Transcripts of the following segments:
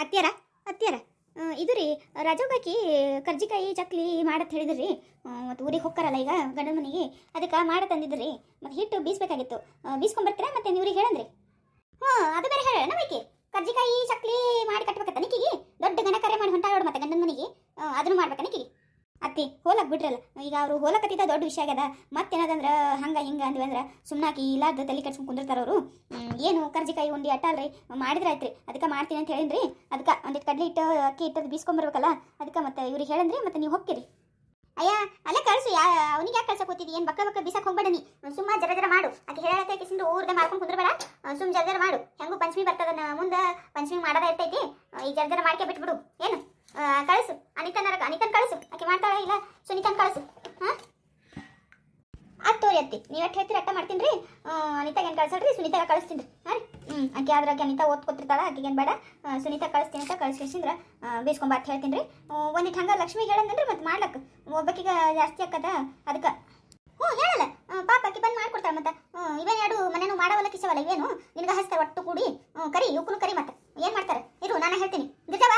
ಅತ್ಯಾರ ಆ, ಇದು ರೀ ರಾಜೋಬಾಕಿ ಕರ್ಜಿಕಾಯಿ ಚಕ್ಲಿ ಮಾಡತ್ ಹೇಳಿದ್ರಿ. ಮತ್ತು ಊರಿಗೆ ಹೋಗ್ತಾರಲ್ಲ ಈಗ ಗಂಡನ ಮನೆಗೆ ಅದಕ್ಕೆ ಮಾಡ ತಂದಿದ್ರಿ. ಮತ್ತು ಹಿಟ್ಟು ಬೀಸ್ಬೇಕಾಗಿತ್ತು. ಆ, ಬೀಸ್ಕೊಂಬರ್ತೀರಾ ಮತ್ತೆ ನೀವು ಊರಿಗೆ ಹೇಳಂದ್ರಿ. ಹ್ಞೂ ಅದು ಬೇರೆ ಹೇಳ ನಮಗೆ ಕರ್ಜಿಕಾಯಿ ಚಕ್ಲಿ ಮಾಡಿ ಕಟ್ಬೇಕತ್ತ ನಿಕ್ಕಿಗೆ. ದೊಡ್ಡ ಗಣ ಕರೆ ಮಾಡಿ ಹೊಂಟಾಳೋಡು ಮತ್ತೆ ಗಂಡನ ಮನೆಗೆ. ಅದನ್ನು ಮಾಡ್ಬೇಕ ನಿಕ್ಕಿಗೆ. ಅತ್ತಿ, ಹೋಲಕ್ ಬಿಟ್ರಲ್ಲ. ಈಗ ಅವರು ಹೋಲಕತ್ತಿದ್ದ ದೊಡ್ಡ ವಿಷಯ ಆಗ್ಯದ. ಮತ್ತೇನದಂದ್ರೆ, ಹಂಗ ಹಿಂಗ ಅಂದ್ವಿ ಅಂದ್ರೆ ಸುಮ್ಮನಾಕಿ ಇಲ್ಲಾರ್ದ ತಲೆ ಕೆಡ್ಸ್ಕೊಂಡು ಕುಂದಿರ್ತಾರ ಅವರು. ಏನು ಕರ್ಜಿಕಾಯಿ ಉಂಡಿ ಅಟ್ಟಲ್ರಿ ಅಲ್ರಿ? ಆಯ್ತು ಆಯ್ತ್ರಿ. ಅದಕ್ಕೆ ಮಾಡ್ತೀನಿ ಅಂತ ಹೇಳಿನ್ರಿ. ಅದಕ್ಕೆ ಒಂದಿಟ್ಟು ಕಡ್ಲಿ ಹಿಟ್ಟು, ಅಕ್ಕಿ ಹಿಟ್ಟದು ಬೀಸ್ಕೊಂಬರ್ಬೇಕಲ್ಲ ಅದಕ್ಕೆ ಮತ್ತೆ ಇವ್ರಿಗೆ ಹೇಳಂದ್ರಿ ಮತ್ತೆ ನೀವು ಹೋಗ್ತೀರಿ. ಅಯ್ಯ, ಅಲ್ಲೇ ಕಳ್ಸು, ಯಾ ಅವ್ನಿಗೆ ಯಾಕೆ ಕಳ್ಸಕ್ಕೆ ಹೋಗ್ತಿದ್ದಿ ಏನು ಬಕ್ಕ ಬಕ್ಕ ಬೀಸಕ್ ಹೋಗ್ಬೇಡ ನೀ. ಸುಮ್ಮ ಜರ ಜರ ಮಾಡು. ಆಕೆ ಹೇಳತ್ತೆ ಕಿಸಿಂದು ಊರ್ದೆ ಮಾಡ್ಕೊಂಡು ಕುಂದ್ರಬೇಡ. ಸುಮ್ ಜರ ಜರ ಮಾಡು. ಹೆಂಗು ಪಂಚಮಿ ಬರ್ತದ ಮುಂದೆ ಪಂಚಮಿ ಮಾಡೋದ ಇರ್ತೈತಿ. ಈ ಜರ ಜರ ಮಾಡ್ಕೆ ಬಿಟ್ಬಿಡು. ಏನು? ಕಳ್ಸು. ಅನಿತನ ಅನಿತನ್ ಕಳ್ಸು. ಆಕೆ ಮಾಡ್ತಾಳ ಇಲ್ಲ? ಸುನಿತನ್ ಕಳ್ಸು. ಹಾ? ಆತ್ ತೋರಿ ಅತ್ತಿ. ನೀವು ಎಷ್ಟು ಹೇಳ್ತೀರಿ ಅಟ್ಟ ಮಾಡ್ತೀನಿ ರೀ. ಅನಿತಾಗ ಏನು ಕಳ್ಸಲ್ರಿ ಸುನೀತಾಗ ಕಳಿಸ್ತೀನಿ ರೀ. ಹಾಂ ಹ್ಞೂ ಆಕೆ ಆದ್ರಾಗೆ ಅನಿತಾ ಓದ್ಕೊತಿರ್ತಾಳ ಆಕೆಗೇನು ಬೇಡ. ಸುನಿತಾ ಕಳಿಸ್ತೀನಿ ಅಂತ ಕಳ್ಸಿಸಿಂದ್ರೆ ಬೇಸ್ಕೊಂಬ ಅಂತ ಹೇಳ್ತೀನಿ ರೀ. ಒಂದಿಟ್ಟು ಹಂಗೆ ಲಕ್ಷ್ಮಿ ಹೇಳಂದ್ರೆ ಮತ್ತೆ ಮಾಡ್ಲಕ್ಕ ಒಬ್ಬಕಿಗ ಜಾಸ್ತಿ ಆಕ್ಕದ ಅದಕ್ಕೆ ಹ್ಞೂ, ಹೇಳಲ್ಲ. ಪಾಪ ಆಕಿ ಬಂದು ಮಾಡ್ಕೊಡ್ತಾಳೆ ಮತ್ತೆ. ಇವೇನು ಎರಡು ಮನೇನು ಮಾಡವಲ್ಲ ಕಿಸವಲ್ಲ ಇವೇನು? ನಿನಗೆ ಹಚ್ತಾರೆ ಒಟ್ಟು ಕೂಡಿ. ಕರಿ ಇವಕ್ಕೂ ಕರಿ ಮತ್ತೆ. ಏನು ಮಾಡ್ತಾರೆ? ಇರು, ನಾನು ಹೇಳ್ತೀನಿ. ಗಿರ್ಜವ?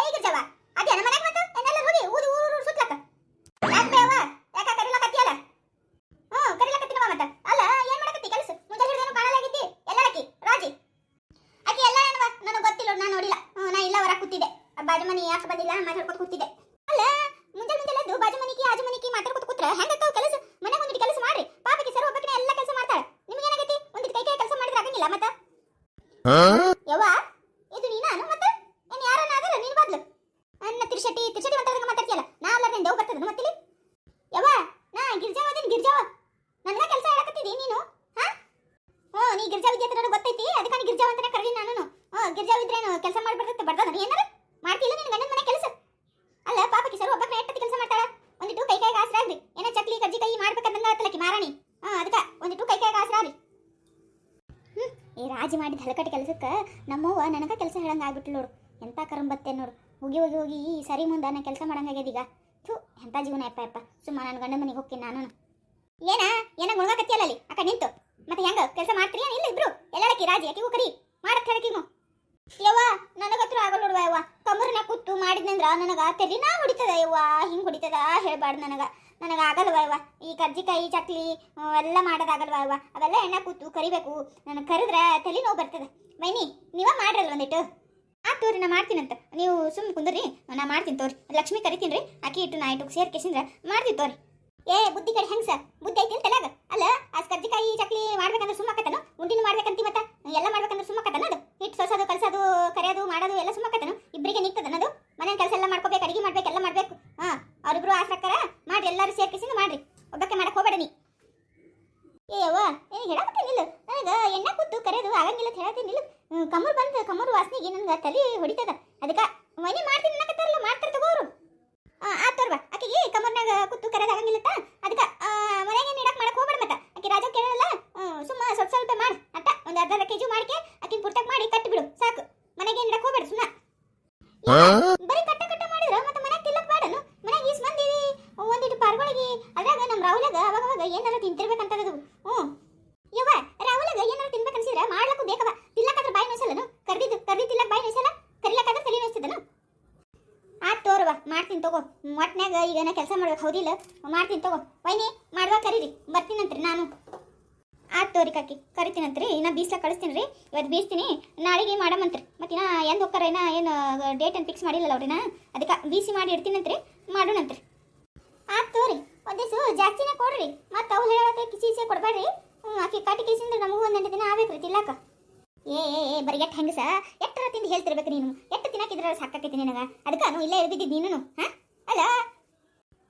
ಏಯ್, ಗಿರ್ಜವ. ಅದೇ ನಮ್ಮ ಮನೆಗೆ ಗೊತ್ತಿಲ್ಲ, ನಾನು ನೋಡಿಲ್ಲ. ಇಲ್ಲ ಹೊರ ಬಾಜು ಯಾಕೆ ಬಂದಿಲ್ಲ ಕೂತಿದ್ದೆ. ಅಲ್ಲ ಬಾಜು ಆಜು ಕೆಲಸ? ಕೆಲಸ ಮಾಡ್ರಿ. ಎಲ್ಲ ಕೆಲಸ ಕೈ ಕೈ ಕೆಲಸ ಇದು ನೀನಾನು ಮತ್ತೆ ಏನು ಯಾರನ್ನ ಅದರ ನೀನು ಬದ್ಲು ನನ್ನ ತಿರ್ಶಟಿ ತಿರ್ಶಟಿ ಮಾತಾಡ್ದಂಗೆ ಮಾತಾಡ್ತೀಯಲ್ಲ ನಾ ಅಲ್ಲ ದೇವ್ ಬರ್ತದ ಮತ್ತಿಲ್ಲಿ ಯವ್ವ ನಾ ಗಿರ್ಜಾವ ಅದೇನು ಗಿರ್ಜಾವ ನನಗ ಕೆಲಸ ಹೇಳಕತ್ತಿದಿ ನೀನು ಹಾ ಹ್ಞೂ ನೀ ಗಿರ್ಜಾ ವಿದ್ಯೆ ಅಂತ ನನಗೆ ಗೊತ್ತೈತಿ ಅದಕ್ಕೆ ನೀ ಗಿರ್ಜಾವ ಅಂತಾನೆ ಕರೀನಿ ನಾನು ಹ್ಞೂ ಗಿರ್ಜಾ ಇದ್ರೇನು ಕೆಲಸ ಮಾಡ್ಬಾರ್ದತ್ತೆ ಬರ್ತದ ನೀ ಏನಾರ ಮಾಡ್ತಿಲ್ಲ ನಿನ್ನ ಗಂಡನ ಮನೆ ಕೆಲಸ ಅಲ್ಲ ಪಾಪಕ್ಕೆ ಸರ್ ಒಬ್ಬಕ್ಕೆ ಎಟ್ಟತಿ ಕೆಲಸ ಮಾಡ್ತಾಳ ಒಂದಿಟ್ಟು ಕೈ ಕೈಗೆ ಆಸರಾಗ್ರಿ ಏನೋ ಚಕ್ಲಿ ಕಜ್ಜಿ ಕೈ ಮಾಡ್ಬೇಕಂದಂಗ ಆತಲಕ್ಕಿ ಮಾರಾಣಿ ಹಾ ಅದಕ್ಕೆ ಒಂದಿಟ್ಟು ಕೈ ಕೈಗೆ ಆಸರಾಗ್ರಿ ಹ್ಮ್ ಈ ರಾಜಿ ಮಾಡಿದ ಹಲಕಟ್ಟಿ ಕೆಲಸಕ್ಕೆ ನಮ್ಮವ್ವ ನನಗ ಕೆಲಸ ಹೇಳಂಗ ಆಗ್ಬಿಟ್ಲು ನೋಡು. ಎಂತ ಕರಂಬತ್ತೆ ನೋಡು. ಹೋಗಿ ಹೋಗಿ ಹೋಗಿ ಈ ಸರಿ ಮುಂದೆ ನಾನು ಕೆಲಸ ಮಾಡಂಗಾಗ್ಯದ ಈಗ. ಥೂ, ಎಂತ ಜೀವನ ಯಪ್ಪ ಯಪ್ಪ. ಸುಮ್ಮ ನಾನು ಗಂಡ ಮನೆಗೆ ಹೋಗ್ತೀನಿ ನಾನು. ಏನ? ಏನ ಗುಣಗತ್ತಿಯಲ್ಲ ಅಲ್ಲಿ? ಅಕ್ಕ ನಿಂತು. ಮತ್ತೆ ಹೆಂಗ? ಕೆಲಸ ಮಾಡ್ತೀರಿ ಇಲ್ಲ ಇಬ್ರು? ಎಲ್ಲಾಳಕಿ ರಾಜಿ ಅಕ್ಕಿಗೂ ಕರಿ. ಮಾಡತ್ ಹೇಳಕಿಗೂ. ಯವ್ವ ನನಗತ್ರ ಆಗಲ್ಲ ನೋಡುವ ಯವ್ವ. ಕಮರ್ನ ಕೂತು ಮಾಡಿದ್ನಂದ್ರ ನನಗ ತೆರಿನಾ ಹೊಡಿತದ ಯವ್ವ. ಹಿಂಗ್ ಹೊಡಿತದ ಹೇಳ್ಬಾರ್ದು ನನಗ. ನನಗ ಆಗಲ್ವ ಯವ್ವ ಈ ಕರ್ಜಿಕಾಯಿ, ಚಕ್ಲಿ ಎಲ್ಲ ಮಾಡೋದಾಗಲ್ವ ಯವ್ವ ಅವೆಲ್ಲ ಎಣ್ಣೆ ಕೂತು ಕರಿಬೇಕು. ನನಗೆ ಕರೆದ್ರೆ ತಲೆ ನೋವು ಬರ್ತದೆ. ಮೈನಿ ನೀವ ಮಾಡ್ರಲ್ಲ ಒಂದಿಟ್ಟು ಆ ತೋರಿ, ನಾ ಮಾಡ್ತೀನಂತ ನೀವು ಸುಮ್ಮನೆ ಕುಂದ್ರಿ. ನಾ ಮಾಡ್ತೀನಿ ತೋರಿ. ಲಕ್ಷ್ಮಿ ಕರಿತೀನಿ ರೀ. ಆಕಿ ಇಟ್ಟು ನಾ ಇಟ್ಟು ಸೇರ್ಕೇಸಿಂದ್ರೆ ಮಾಡ್ತೀನಿ ತೋರಿ. ಏ, ಬುದ್ಧಿ ಕಡೆ ಹೆಂಗ್ ಸರ್? ಬುದ್ಧಿ ಐತಿ ತಲೆಗ ಅಲ್ಲ, ಆ ಕರ್ಜಿಕಾಯಿ ಚಕ್ಲಿ ಮಾಡ್ಬೇಕಂದ್ರೆ ಸುಮ್ಮಕತ್ತನು ಉಂಡಿನ ಮಾಡ್ಬೇಕಂತಿ ಮತ್ತ? ಎಲ್ಲ ಮಾಡ್ಬೇಕಂದ್ರೆ ಸುಮ್ಮಕತ್ತನ ಅದು? ಹಿಟ್ಟು ಸೋಸೋದು, ಕಲಸೋದು, ಕರೆಯೋದು, ಮಾಡೋದು ಎಲ್ಲ ಸುಮ್ಮಕತ್ತನು ಇಬ್ಬರಿಗೆ ನಿಂತದ ಅದು? ಮನೆ ಕೆಲಸ ಎಲ್ಲ ಮಾಡ್ಕೋಬೇಕು, ಅಡಿಗೆ ಮಾಡ್ಬೇಕು, ಎಲ್ಲ ಮಾಡ್ಬೇಕು. ಹಾ, ಅವ್ರಿಬ್ರು ಆಸಕ್ಕಾರ ಮಾಡ್ರಿ, ಎಲ್ಲರೂ ಸೇರ್ಕಿಸಿ ಮಾಡ್ರಿ. ಒಬ್ಬಕ್ಕೆ ಮಾಡಕ್ ಹೋಗ್ಬೇಡ ನೀ. ಏ, ಅವ್ವ ನಿಲ್ಲು. ನನಗ ಎಣ್ಣೆ ಕೂತು ಕರೆಯೋದು ಆಗಂಗಿಲ್ಲ ಅಂತ ಹೇಳ್ತೀನಿಲ್ಲ ಕಮರ್ ಬಂದು, ಕಮರ್ ವಾಸನೆಗೆ ನನಗೆ ತಲೆ ಹೊಡಿತದ. ಅದಕ್ಕೆ ಮನೆ ಮಾಡ್ತೀನಿ ಅನ್ನಕತ್ತಾರಲ್ಲ, ಮಾಡ್ತಾರೆ ತಗೋರು ಆತರ್ವ ಆಕೆಗೆ ಕಮರ್ನಾಗ ಕೂತು ಕರೆದಾಗಂಗಿಲ್ಲತ್ತ ಅದಕ್ಕೆ ಮನೆಗೆ ನೀಡಕ್ಕೆ ಮಾಡಕ್ಕೆ ಹೋಗ್ಬೇಡ ಮತ್ತೆ? ಆಕೆ ರಾಜ ಕೇಳಲ್ಲ? ಸುಮ್ಮ ಸ್ವಲ್ಪ ಸ್ವಲ್ಪ ಮಾಡು ಅಂತ ಒಂದು ಅರ್ಧ ಅರ್ಧ ಕೆಜಿ ಮಾಡಿಕೆ ಆಕಿನ ಪುರ್ತಕ್ಕೆ ಮಾಡಿ ಕಟ್ಟಿ ಬಿಡು ಸಾಕು. ಮನೆಗೆ ನೀಡಕ್ಕೆ ಹೋಗ್ಬೇಡ ಸುಮ್ಮ ಬರೀ ಕಟ್ಟ ಕಟ್ಟ ಮಾಡಿದ್ರೆ ಮತ್ತೆ ಮನೆಗೆ ತಿಲ್ಲಕ್ ಬೇಡನು ಮನೆಗೆ ಈಸ್ ಮಂದಿ ಒಂದಿಟ್ಟು ಪಾರ್ಗಳಿಗೆ ಅದ್ರಾಗ ನಮ್ಮ ರಾಹುಲಾಗ ಅವಾಗ ಅವಾಗ ಏನಾರ ತಿಂತಿರ್ಬೇಕಂತದದು. ಹ್ಞೂ ಯವ್ವ ರಾಹುಲಾಗ ಏನಾರ ತಿನ್ಬೇಕನ್ಸಿದ್ರೆ ಮಾಡ್ಲಕ್ಕೂ ಬೇಕವ. ತಿಲ್ಲಕ್ಕಾದ್ರೆ ಬಾಯಿ ನೋಯ್ಸಲ್ಲನು ಕರ್ದಿದ್ದು ಕರ್ದಿ ತಿಲ್ಲಕ್ ಬಾಯಿ ನೋಯ್ಸಲ್ಲ. ಕರಿಲಕ್ಕಾದ್ರೆ ತಲೆ ನೋಯ್ತದನು ಆತ್ ತೋರ್ವ, ಮಾಡ್ತೀನಿ ತಗೋ. ಒಟ್ನ್ಯಾಗ ಈಗ ಕೆಲಸ ಮಾಡ್ಬೇಕು, ಹೌದಿಲ್ಲ? ಮಾಡ್ತೀನಿ ತಗೋ. ವೈನಿ ಮಾಡುವ ಕರೀರಿ. ಬರ್ತೀನಂತ್ರಿ ನಾನು. ಆತ್ ತೋರಿ ಕಾಕಿ ಕರಿತೀನಂತ್ರಿ ಇನ್ನ ಬೀಸ್ಲ ಕಳಿಸ್ತೀನಿ ರೀ. ಇವತ್ತು ಬೀಸ್ತೀನಿ. ನಾಳೆಗೆ ಮಾಡಮಂತ್ರಿ ಮತ್ತೆ ಇನ್ನ ಎಂದು ಏನ ಏನು ಡೇಟ್ ಅಂತ ಫಿಕ್ಸ್ ಮಾಡಿಲ್ಲಲ್ಲ ಅವ್ರಿನ? ಅದಕ್ಕೆ ಬೀಸಿ ಮಾಡಿ ಇಡ್ತೀನಂತ್ರಿ ಮಾಡೋಣಂತ್ರಿ ಆತ್ ತೋರಿ. ಒಂದಿಸು ಜಾಸ್ತಿನೇ ಕೊಡ್ರಿ. ಮತ್ತೆ ಅವ್ರು ಹೇಳಕ್ಕೆ ಕಿಸಿ ಕೊಡ್ಬೇಡ್ರಿ. ಆಕೆ, ಕಾಟಿ ಕಿಸಿಂದ್ರೆ ನಮಗೂ ಒಂದೆಂಟು ದಿನ ಆಗ್ಬೇಕ್ರಿ ತಿಲ್ಲಕ ಏ ಏ ಏ, ಬರೀ ಎಟ್ಟು ಹೆಂಗಸ? ಎಟ್ಟರ ತಿಂದು ಹೇಳ್ತಿರ್ಬೇಕು ನೀನು? ಎಷ್ಟು ತಿನ್ನಕಿದ್ರ ಸಾಕಾಕೈತಿ ನಿನಗ? ಅದಕ್ಕೆ ನಾನು ಇಲ್ಲೇ ಇರ್ದಿದ್ದು ನೀನು ಹಾ? ಅಲ್ಲ?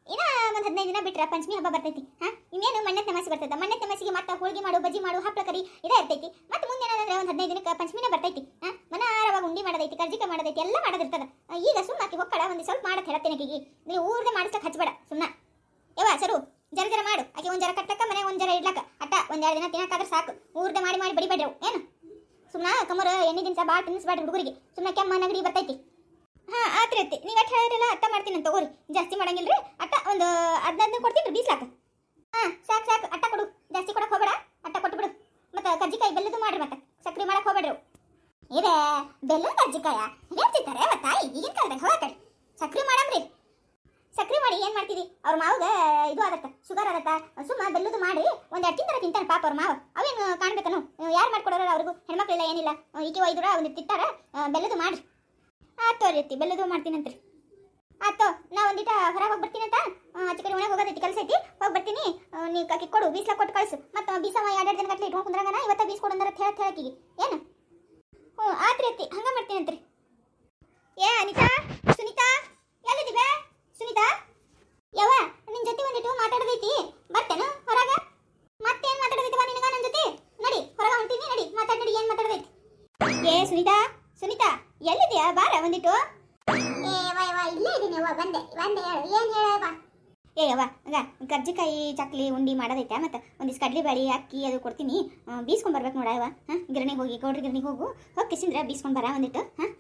ಇನ್ನ ಒಂದು ಹದಿನೈದು ದಿನ ಬಿಟ್ರೆ ಪಂಚಮಿ ಹಬ್ಬ ಬರ್ತೈತಿ, ಹಾ? ಇನ್ನೇನು ಮಣ್ಣೆ ತಮಾಸಿ ಬರ್ತದ? ಮಣ್ಣೆ ತಮಾಸಿಗೆ ಮತ್ತೆ ಹೋಳಿಗೆ ಮಾಡು, ಬಜ್ಜಿ ಮಾಡು ಹಪ್ಪಳ ಕರಿ, ಇದೇ ಇರ್ತೈತಿ. ಮತ್ತೆ ಮುಂದೆ ಏನಾದ್ರೆ ಒಂದು ಹದಿನೈದು ದಿನಕ್ಕೆ ಪಂಚಮಿನೇ ಬರ್ತೈತಿ, ಹಾ? ಮನಾರವಾಗ ಉಂಡಿ ಮಾಡದೈತಿ ಕರ್ಜಿಕ ಮಾಡೋದೈತಿ, ಎಲ್ಲ ಇರ್ತದ ಈಗ ಸುಮ್ಮನೆ ಹೊಕ್ಕಳ ಒಂದು ಸ್ವಲ್ಪ ಮಾಡತ್ ಹೇಳತ್ತೇನೆ ಆಕಿಗೆ ನೀವು ಊರ್ದೆ ಮಾಡಿಸ್ಲಕ್ಕೆ ಹಚ್ಬೇಡ ಸುಮ್ಮನೆ ಯವ್ವ, ಸರು, ಜರ ಜರ ಮಾಡು. ಆಕೆ ಒಂದು ಜರ ಕಟ್ಟಕ್ಕ ಮನೆ ಒಂದು ಜರ ಇಡ್ಲಕ್ಕ. ಅಟ್ಟ ಒಂದೆರಡು ದಿನ ತಿನ್ನಕ್ಕಾದ್ರೆ ಸಾಕು. ಊರ್ದೆ ಮಾಡಿ ಮಾಡಿ ಬಡಿಬೇಡ್ರವು ಏನು? ಸುಮ್ಮನೆ ಕಮರ ಎಣ್ಣೆ ದಿನಸ ಭಾಳ ತಿನ್ನಿಸ್ಬೇಡ್ರಿ ಹುಡುಗರಿಗೆ. ಸುಮ್ಮನೆ ಕೆಮ್ಮ ನಗಡಿ ಬರ್ತೈತಿ. ಹಾ, ಆತ್ರಿ ಅತ್ತಿ, ನೀವು ಅಟ್ಟ ಹೇಳಿರಲ್ಲ ಅಟ್ಟ ಮಾಡ್ತೀನಿ ತಗೋರಿ. ಜಾಸ್ತಿ ಮಾಡಂಗಿಲ್ರಿ, ಅಟ್ಟ ಒಂದು ಹದಿನೈದು ಕೊಡ್ತೀನಿ ರೀ, ಬೀಸ್ಲಾಕ. ಹಾ, ಸಾಕು ಸಾಕು, ಅಟ್ಟ ಕೊಡು. ಜಾಸ್ತಿ ಕೊಡಕ್ಕೆ ಹೋಗಬೇಡ, ಅಟ್ಟ ಕೊಟ್ಟು ಬಿಡು. ಮತ್ತೆ ಕಜ್ಜಿಕಾಯಿ ಬೆಲ್ಲದು ಮಾಡ್ರಿ ಮತ್ತೆ. ಸಕ್ರೆ ಮಾಡಕ್ಕೆ ಹೋಗಬೇಡ್ರಿ ಇದೆ ಬೆಲ್ಲ ಕಜ್ಜಿಕಾಯ ಹೇಳ್ತಿರ್ತಾರೆ ಮತ್ತಾಯಿ ಈಗಿನ ಕಾಲದಾಗ ಹೋಗ ಕಡೆ ಸಕ್ರಿ ಮಾಡಮ್ರಿ. ಸಕ್ರಿ ಮಾಡಿ ಏನು ಮಾಡ್ತೀರಿ? ಅವ್ರ ಮಾವಗ ಇದು ಆಗತ್ತ, ಶುಗರ್ ಆಗತ್ತ. ಸುಮ್ಮ ಬೆಲ್ಲದು ಮಾಡಿ ಒಂದ್ ಎರಡು ತಿಂತಾರ ತಿಂತಾನೆ ಪಾಪ ಅವ್ರ ಮಾವ. ಅವೇನು ಕಾಣ್ಬೇಕನು? ಯಾರು ಮಾಡ್ಕೊಡೋರ ಅವ್ರಿಗೂ? ಹೆಣ್ಮಕ್ಳಿಲ್ಲ ಏನಿಲ್ಲ. ಈಕೆ ಒಯ್ದ್ರ ಒಂದು ತಿಂತಾರ ಬೆಲ್ಲದು ಮಾಡ್ರಿ ಆತೋ ರೀತಿ, ಬೆಲ್ಲದು ಮಾಡ್ತೀನಂತ್ರಿ ಆತೋ ನಾ ಒಂದಿಟ ಹೊರಗೆ ಹೋಗಿ ಬರ್ತೀನಂತ ಆಚೆ ಕಡೆ ಒಳಗೆ ಹೋಗೋದೈತಿ ಕೆಲಸ ಐತಿ? ಹೋಗಿ ಬರ್ತೀನಿ. ನೀವು ಕಾಕಿ ಕೊಡು, ಬೀಸ್ಲ ಕೊಟ್ಟು ಕಳಿಸು. ಮತ್ತೆ ಬೀಸವ ಎರಡೆರಡು ದಿನ ಗಟ್ಟಲೆ ಇಟ್ಕೊಂಡು ಕುಂದ್ರಂಗನ, ಇವತ್ತ ಬೀಸ್ ಕೊಡು ಅಂತ ಹೇಳಕ್ ಹೇಳಕ್ಕಿಗೆ ಏನು? ಹ್ಞೂ ಆತ್ರಿ ಅತ್ತಿ, ಹಂಗೆ ಮಾಡ್ತೀನಂತ್ರಿ ಏ, ಅನಿತಾ ಸುನೀತಾ ಎಲ್ಲಿದ್ದೀವೆ ಸುನೀತಾ ಯವ್ವ ನಿನ್ ಜೊತೆ ಒಂದಿಟ್ಟು ಮಾತಾಡೋದೈತಿ ಬರ್ತೇನು ಹೊರಗ ಮತ್ತೇನ್ ಮಾತಾಡೋದೈತವ ನಿನಗ ನನ್ನ ಜೊತೆ ನಡಿ ಹೊರಗ ಹೊಂಟೀನಿ ನಡಿ ಮಾತಾಡ್ ನಡಿ ಏನ್ ಮಾತಾಡೋದೈತಿ ಏ ಸುನೀತಾ ಸುನೀತಾ ಎಲ್ಲಿದ್ಯಾ ಬಾರ ಒಂದಿಟ್ಟು ಏ ವಾ ವಾ ಇಲ್ಲೇ ಬಂದೆ ಬಂದೆ ಹೇಳು ಏನ್ ಹೇಳವ್ವ ಏ ಅವ್ವ ಹಂಗ ಕರ್ಜಿಕಾಯಿ ಚಕ್ಲಿ ಉಂಡಿ ಮಾಡೋದೈತೆ? ಮತ್ತೆ ಒಂದಿಷ್ಟು ಕಡ್ಲಿ ಬಳಿ ಅಕ್ಕಿ ಅದು ಕೊಡ್ತೀನಿ. ಬೀಸ್ಕೊಂಡ್ ಬರ್ಬೇಕು ನೋಡ ಅವ್ವ. ಹಾಂ ಗಿರಣಿಗೆ ಹೋಗಿ ಗೌಡ್ರ ಗಿರಣಿಗೆ ಹೋಗು. ಹೋಗಿ ಕಿಸಿಂದ್ರೆ ಬೀಸ್ಕೊಂಡ್ ಬರ ಒಂದಿಟ್ಟು ಹಾಂ?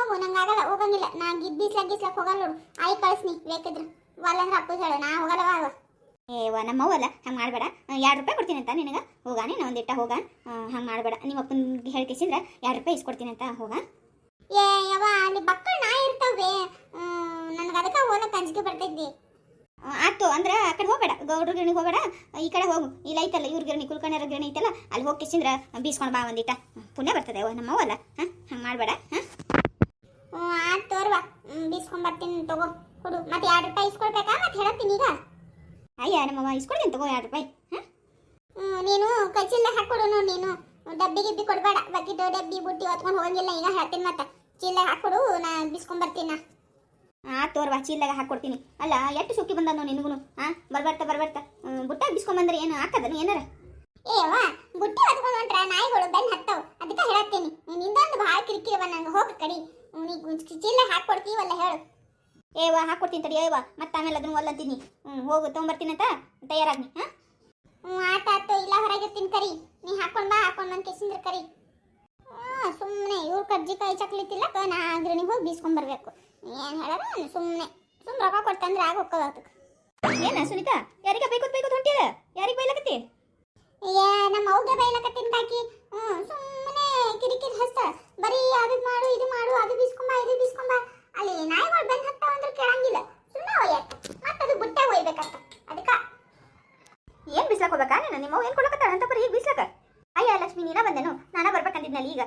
ಹೋಗು ನಂಗೆ ಆಗಲ್ಲ ಹೋಗಂಗಿಲ್ಲ. ನಾ ಗಿಬ್ಬಿಸ್ಲಾಕ್ ಗಿಸ್ಲಾಕ್ ಹೋಗಲ್ಲ ನೋಡು. ಆಯ್ ಕಳಿಸ್ನಿ ಬೇಕಿದ್ರೆ. ಒಲ್ಲಂದ್ರೆ ಅಪ್ಪ ಹೇಳು ನಾ ಹೋಗಲ್ಲ ಅವ ಏವ ನಮ್ಮವಲ್ಲ ಹಂಗೆ ಮಾಡಬೇಡ. ಎರಡು ರೂಪಾಯಿ ಕೊಡ್ತೀನಿ ಅಂತ ನಿನಗೆ? ಹೋಗ ನೀನು ಒಂದಿಟ್ಟ ಹೋಗ. ಹಂಗೆ ಮಾಡಬೇಡ. ನಿಮ್ಮ ಅಪ್ಪನಿಗೆ ಹೇಳ್ಕಿಸಿದ್ರೆ ಎರಡು ರೂಪಾಯಿ ಇಸ್ಕೊಡ್ತೀನಿ ಅಂತ ಹೋಗ. ಏ ಯವ್ವ ಅಲ್ಲಿ ಬಕ್ಕಳ ನಾಯಿ ಇರ್ತಾವೆ ನನಗೆ ಅದಕ್ಕೆ ಹೋಗಕ್ಕೆ ಅಂಜಿಕೆ ಬರ್ತೈತಿ ಆಯ್ತು ಅಂದ್ರೆ ಆ ಕಡೆ ಹೋಗಬೇಡ. ಗೌಡ್ರ ಗಿರಣಿಗೆ ಹೋಗಬೇಡ. ಈ ಕಡೆ ಹೋಗು. ಇಲ್ಲ ಐತಲ್ಲ ಇವ್ರ ಗಿರಣಿ ಕುಲ್ಕರ್ಣಿಯರ ಗಿರಣಿ ಐತಲ್ಲ ಅಲ್ಲಿ ಹೋಗಿ ಕಿಸಿಂದ್ರೆ ಬೀಸ್ಕೊಂಡು ಬಾ ಒಂದಿಟ. ಪುಣ್ಯ ಬರ್ತದೆ ಅವ್ವ ನಮ್ಮವಲ್ಲ ಹಾಂ ಹಂಗೆ ಮಾಡಬೇಡ. ಹಾಂ ಹ್ಞೂ ಆಯ್ತು ತೋರ್ವ. ಬೀಸ್ಕೊಂಡ್ ಬರ್ತೀನಿ ತಗೋ. ಕೊಡು. ಮತ್ತೆ ಎರಡು ರೂಪಾಯಿ ಇಸ್ಕೊಳ್ಬೇಕಾ? ಮತ್ತೆ ಹೇಳತ್ತೀನಿ ಈಗ. ಅಯ್ಯ ನಮ್ಮವ್ವ ಇಸ್ಕೊಳ್ತೀನಿ ತಗೋ ಎರಡು ರೂಪಾಯಿ. ಹಾಂ ನೀನು ಕೈಚೀಲ ಹಾಕೊಡು ನೀನು. ಡಬ್ಬಿ ಗಿಬ್ಬಿ ಕೊಡಬೇಡ. ಬಕೆಟ್ ಡಬ್ಬಿ ಬುಟ್ಟಿ ಹೊತ್ಕೊಂಡು ಹೋಗಿಲ್ಲ ಈಗ ಹೇಳ್ತೀನಿ ಮತ್ತೆ. ಚೀಲ ಹಾಕೊಡು ನಾ ಬಿಸ್ಕೊಂಬರ್ತೀನ ಆ ತೋರ್ವಾ ಚೀಲಾಗ ಹಾಕೊಡ್ತೀನಿ ಅಲ್ಲ ಎಷ್ಟು ಸುಕ್ಕಿ ಬಂದನು ನಿನಗೂ ಹಾ ಬರ್ಬರ್ತಾ ಬರ್ಬರ್ತಾ. ಬುಟ್ಟ ಬಿಸ್ಕೊಂಬಂದ್ರೆ ಏನು ಹಾಕದನು ಏನಾರ? ಏವ ಬುಟ್ಟಿ ಹೊತ್ಕೊಂಡು ಹೊಂಟ್ರ ನಾಯಿಗಳು ಬೆನ್ ಹತ್ತವು. ಅದಕ್ಕೆ ಹೇಳತ್ತೀನಿ. ನಿಂದೊಂದು ಭಾಳ ಕಿರಿಕಿರಿವ ನಂಗೆ ಹೋಗಿ ಕಡಿ. ನೀ ಚೀಲ ಹಾಕೊಡ್ತೀವಲ್ಲ ಹೇಳು. ಏವ ಹಾಕೊಡ್ತೀನಿ ತಡಿ ಏವ ಮತ್ತೆ ಆಮೇಲೆ ಅದನ್ನ ಒಲ್ಲಂತೀನಿ. ಹ್ಞೂ ಹೋಗು ತೊಗೊಂಬರ್ತೀನಿ ಅಂತ ತಯಾರಾಗ್ನಿ ಹಾಂ? ಹ್ಞೂ ಆತ ಆತು ಇಲ್ಲ ಹೊರಗಿರ್ತೀನಿ ಕರಿ. ನೀ ಹಾಕೊಂಡ್ ಬಾ ಹಾಕೊಂಡ್ ಬಂದು ಕೆಸಿಂದ್ರ ಕರಿ. ಸುಮ್ಮನೆ ಇವ್ರು ಕರ್ಜಿಕಾಯಿ ಚಕ್ಲಿ ತಿಲ್ಲಕ ನಾ ಅದ್ರನಿಗೆ ಹೋಗಿ ಬೀಸ್ಕೊಂಡ್ ಬರ್ಬೇಕು. ಏನು ಹೇಳಾರ ಸುಮ್ಮನೆ ಸುಮ್ಮನೆ ರೊಕ್ಕ ಕೊಡ್ತಂದ್ರೆ ಆಗ ಹೋಗ್ಕೋದು ಅದಕ್ಕೆ ಏನ ಸುನೀತಾ? ಯಾರಿಗ ಬೇಕು ಬೇಕು ಹೊಂಟಿಯದ ಯಾರಿಗೆ ಬೈಲಕತ್ತಿ? ಏ ನಮ್ಮ ಅವ್ಗೆ ಬೈಲಕತ್ತೀನಿ ಹ್ಞೂ ಸುಮ್ಮನೆ ಕಿರಿಕಿರಿ ಹಸ್ತ. ಬರೀ ಅದು ಮಾಡು ಇದು ಮಾಡು ಅದು ಬೀಸ್ಕೊಂಬ ಇದು ಬೀಸ್ಕೊಂಬ ಅಲ್ಲಿ ನಾಯಿಗಳು ಬಂದು ಹತ್ತಾವ ಅಂದ್ರೆ ಕೇಳಂಗಿಲ್ಲ. ಸುಮ್ಮನೆ ಒಯ್ಯಕ್ಕ ಮತ್ತೆ ಅದು ಬುಟ್ಟಾಗ ಒಯ್ಬೇಕಂತ. ಅದಕ್ಕ ಏನ್ ಬಿಸ್ಲಾಕ್ ಹೋಗ್ಬೇಕಾ? ನೀನು ನಿಮ್ಮ ಏನ್ ಕೊಡಕತ್ತಾಳ ಅಂತ ಬರೀ ಈಗ ಬಿಸ್ಲಾಕ ಅಯ್ಯ ಲಕ್ಷ್ಮಿ ನೀನ ಬಂದೆನು. ನಾನ ಬರ್ಬೇಕಂದಿದ್ನಲ್ಲ ಈಗ.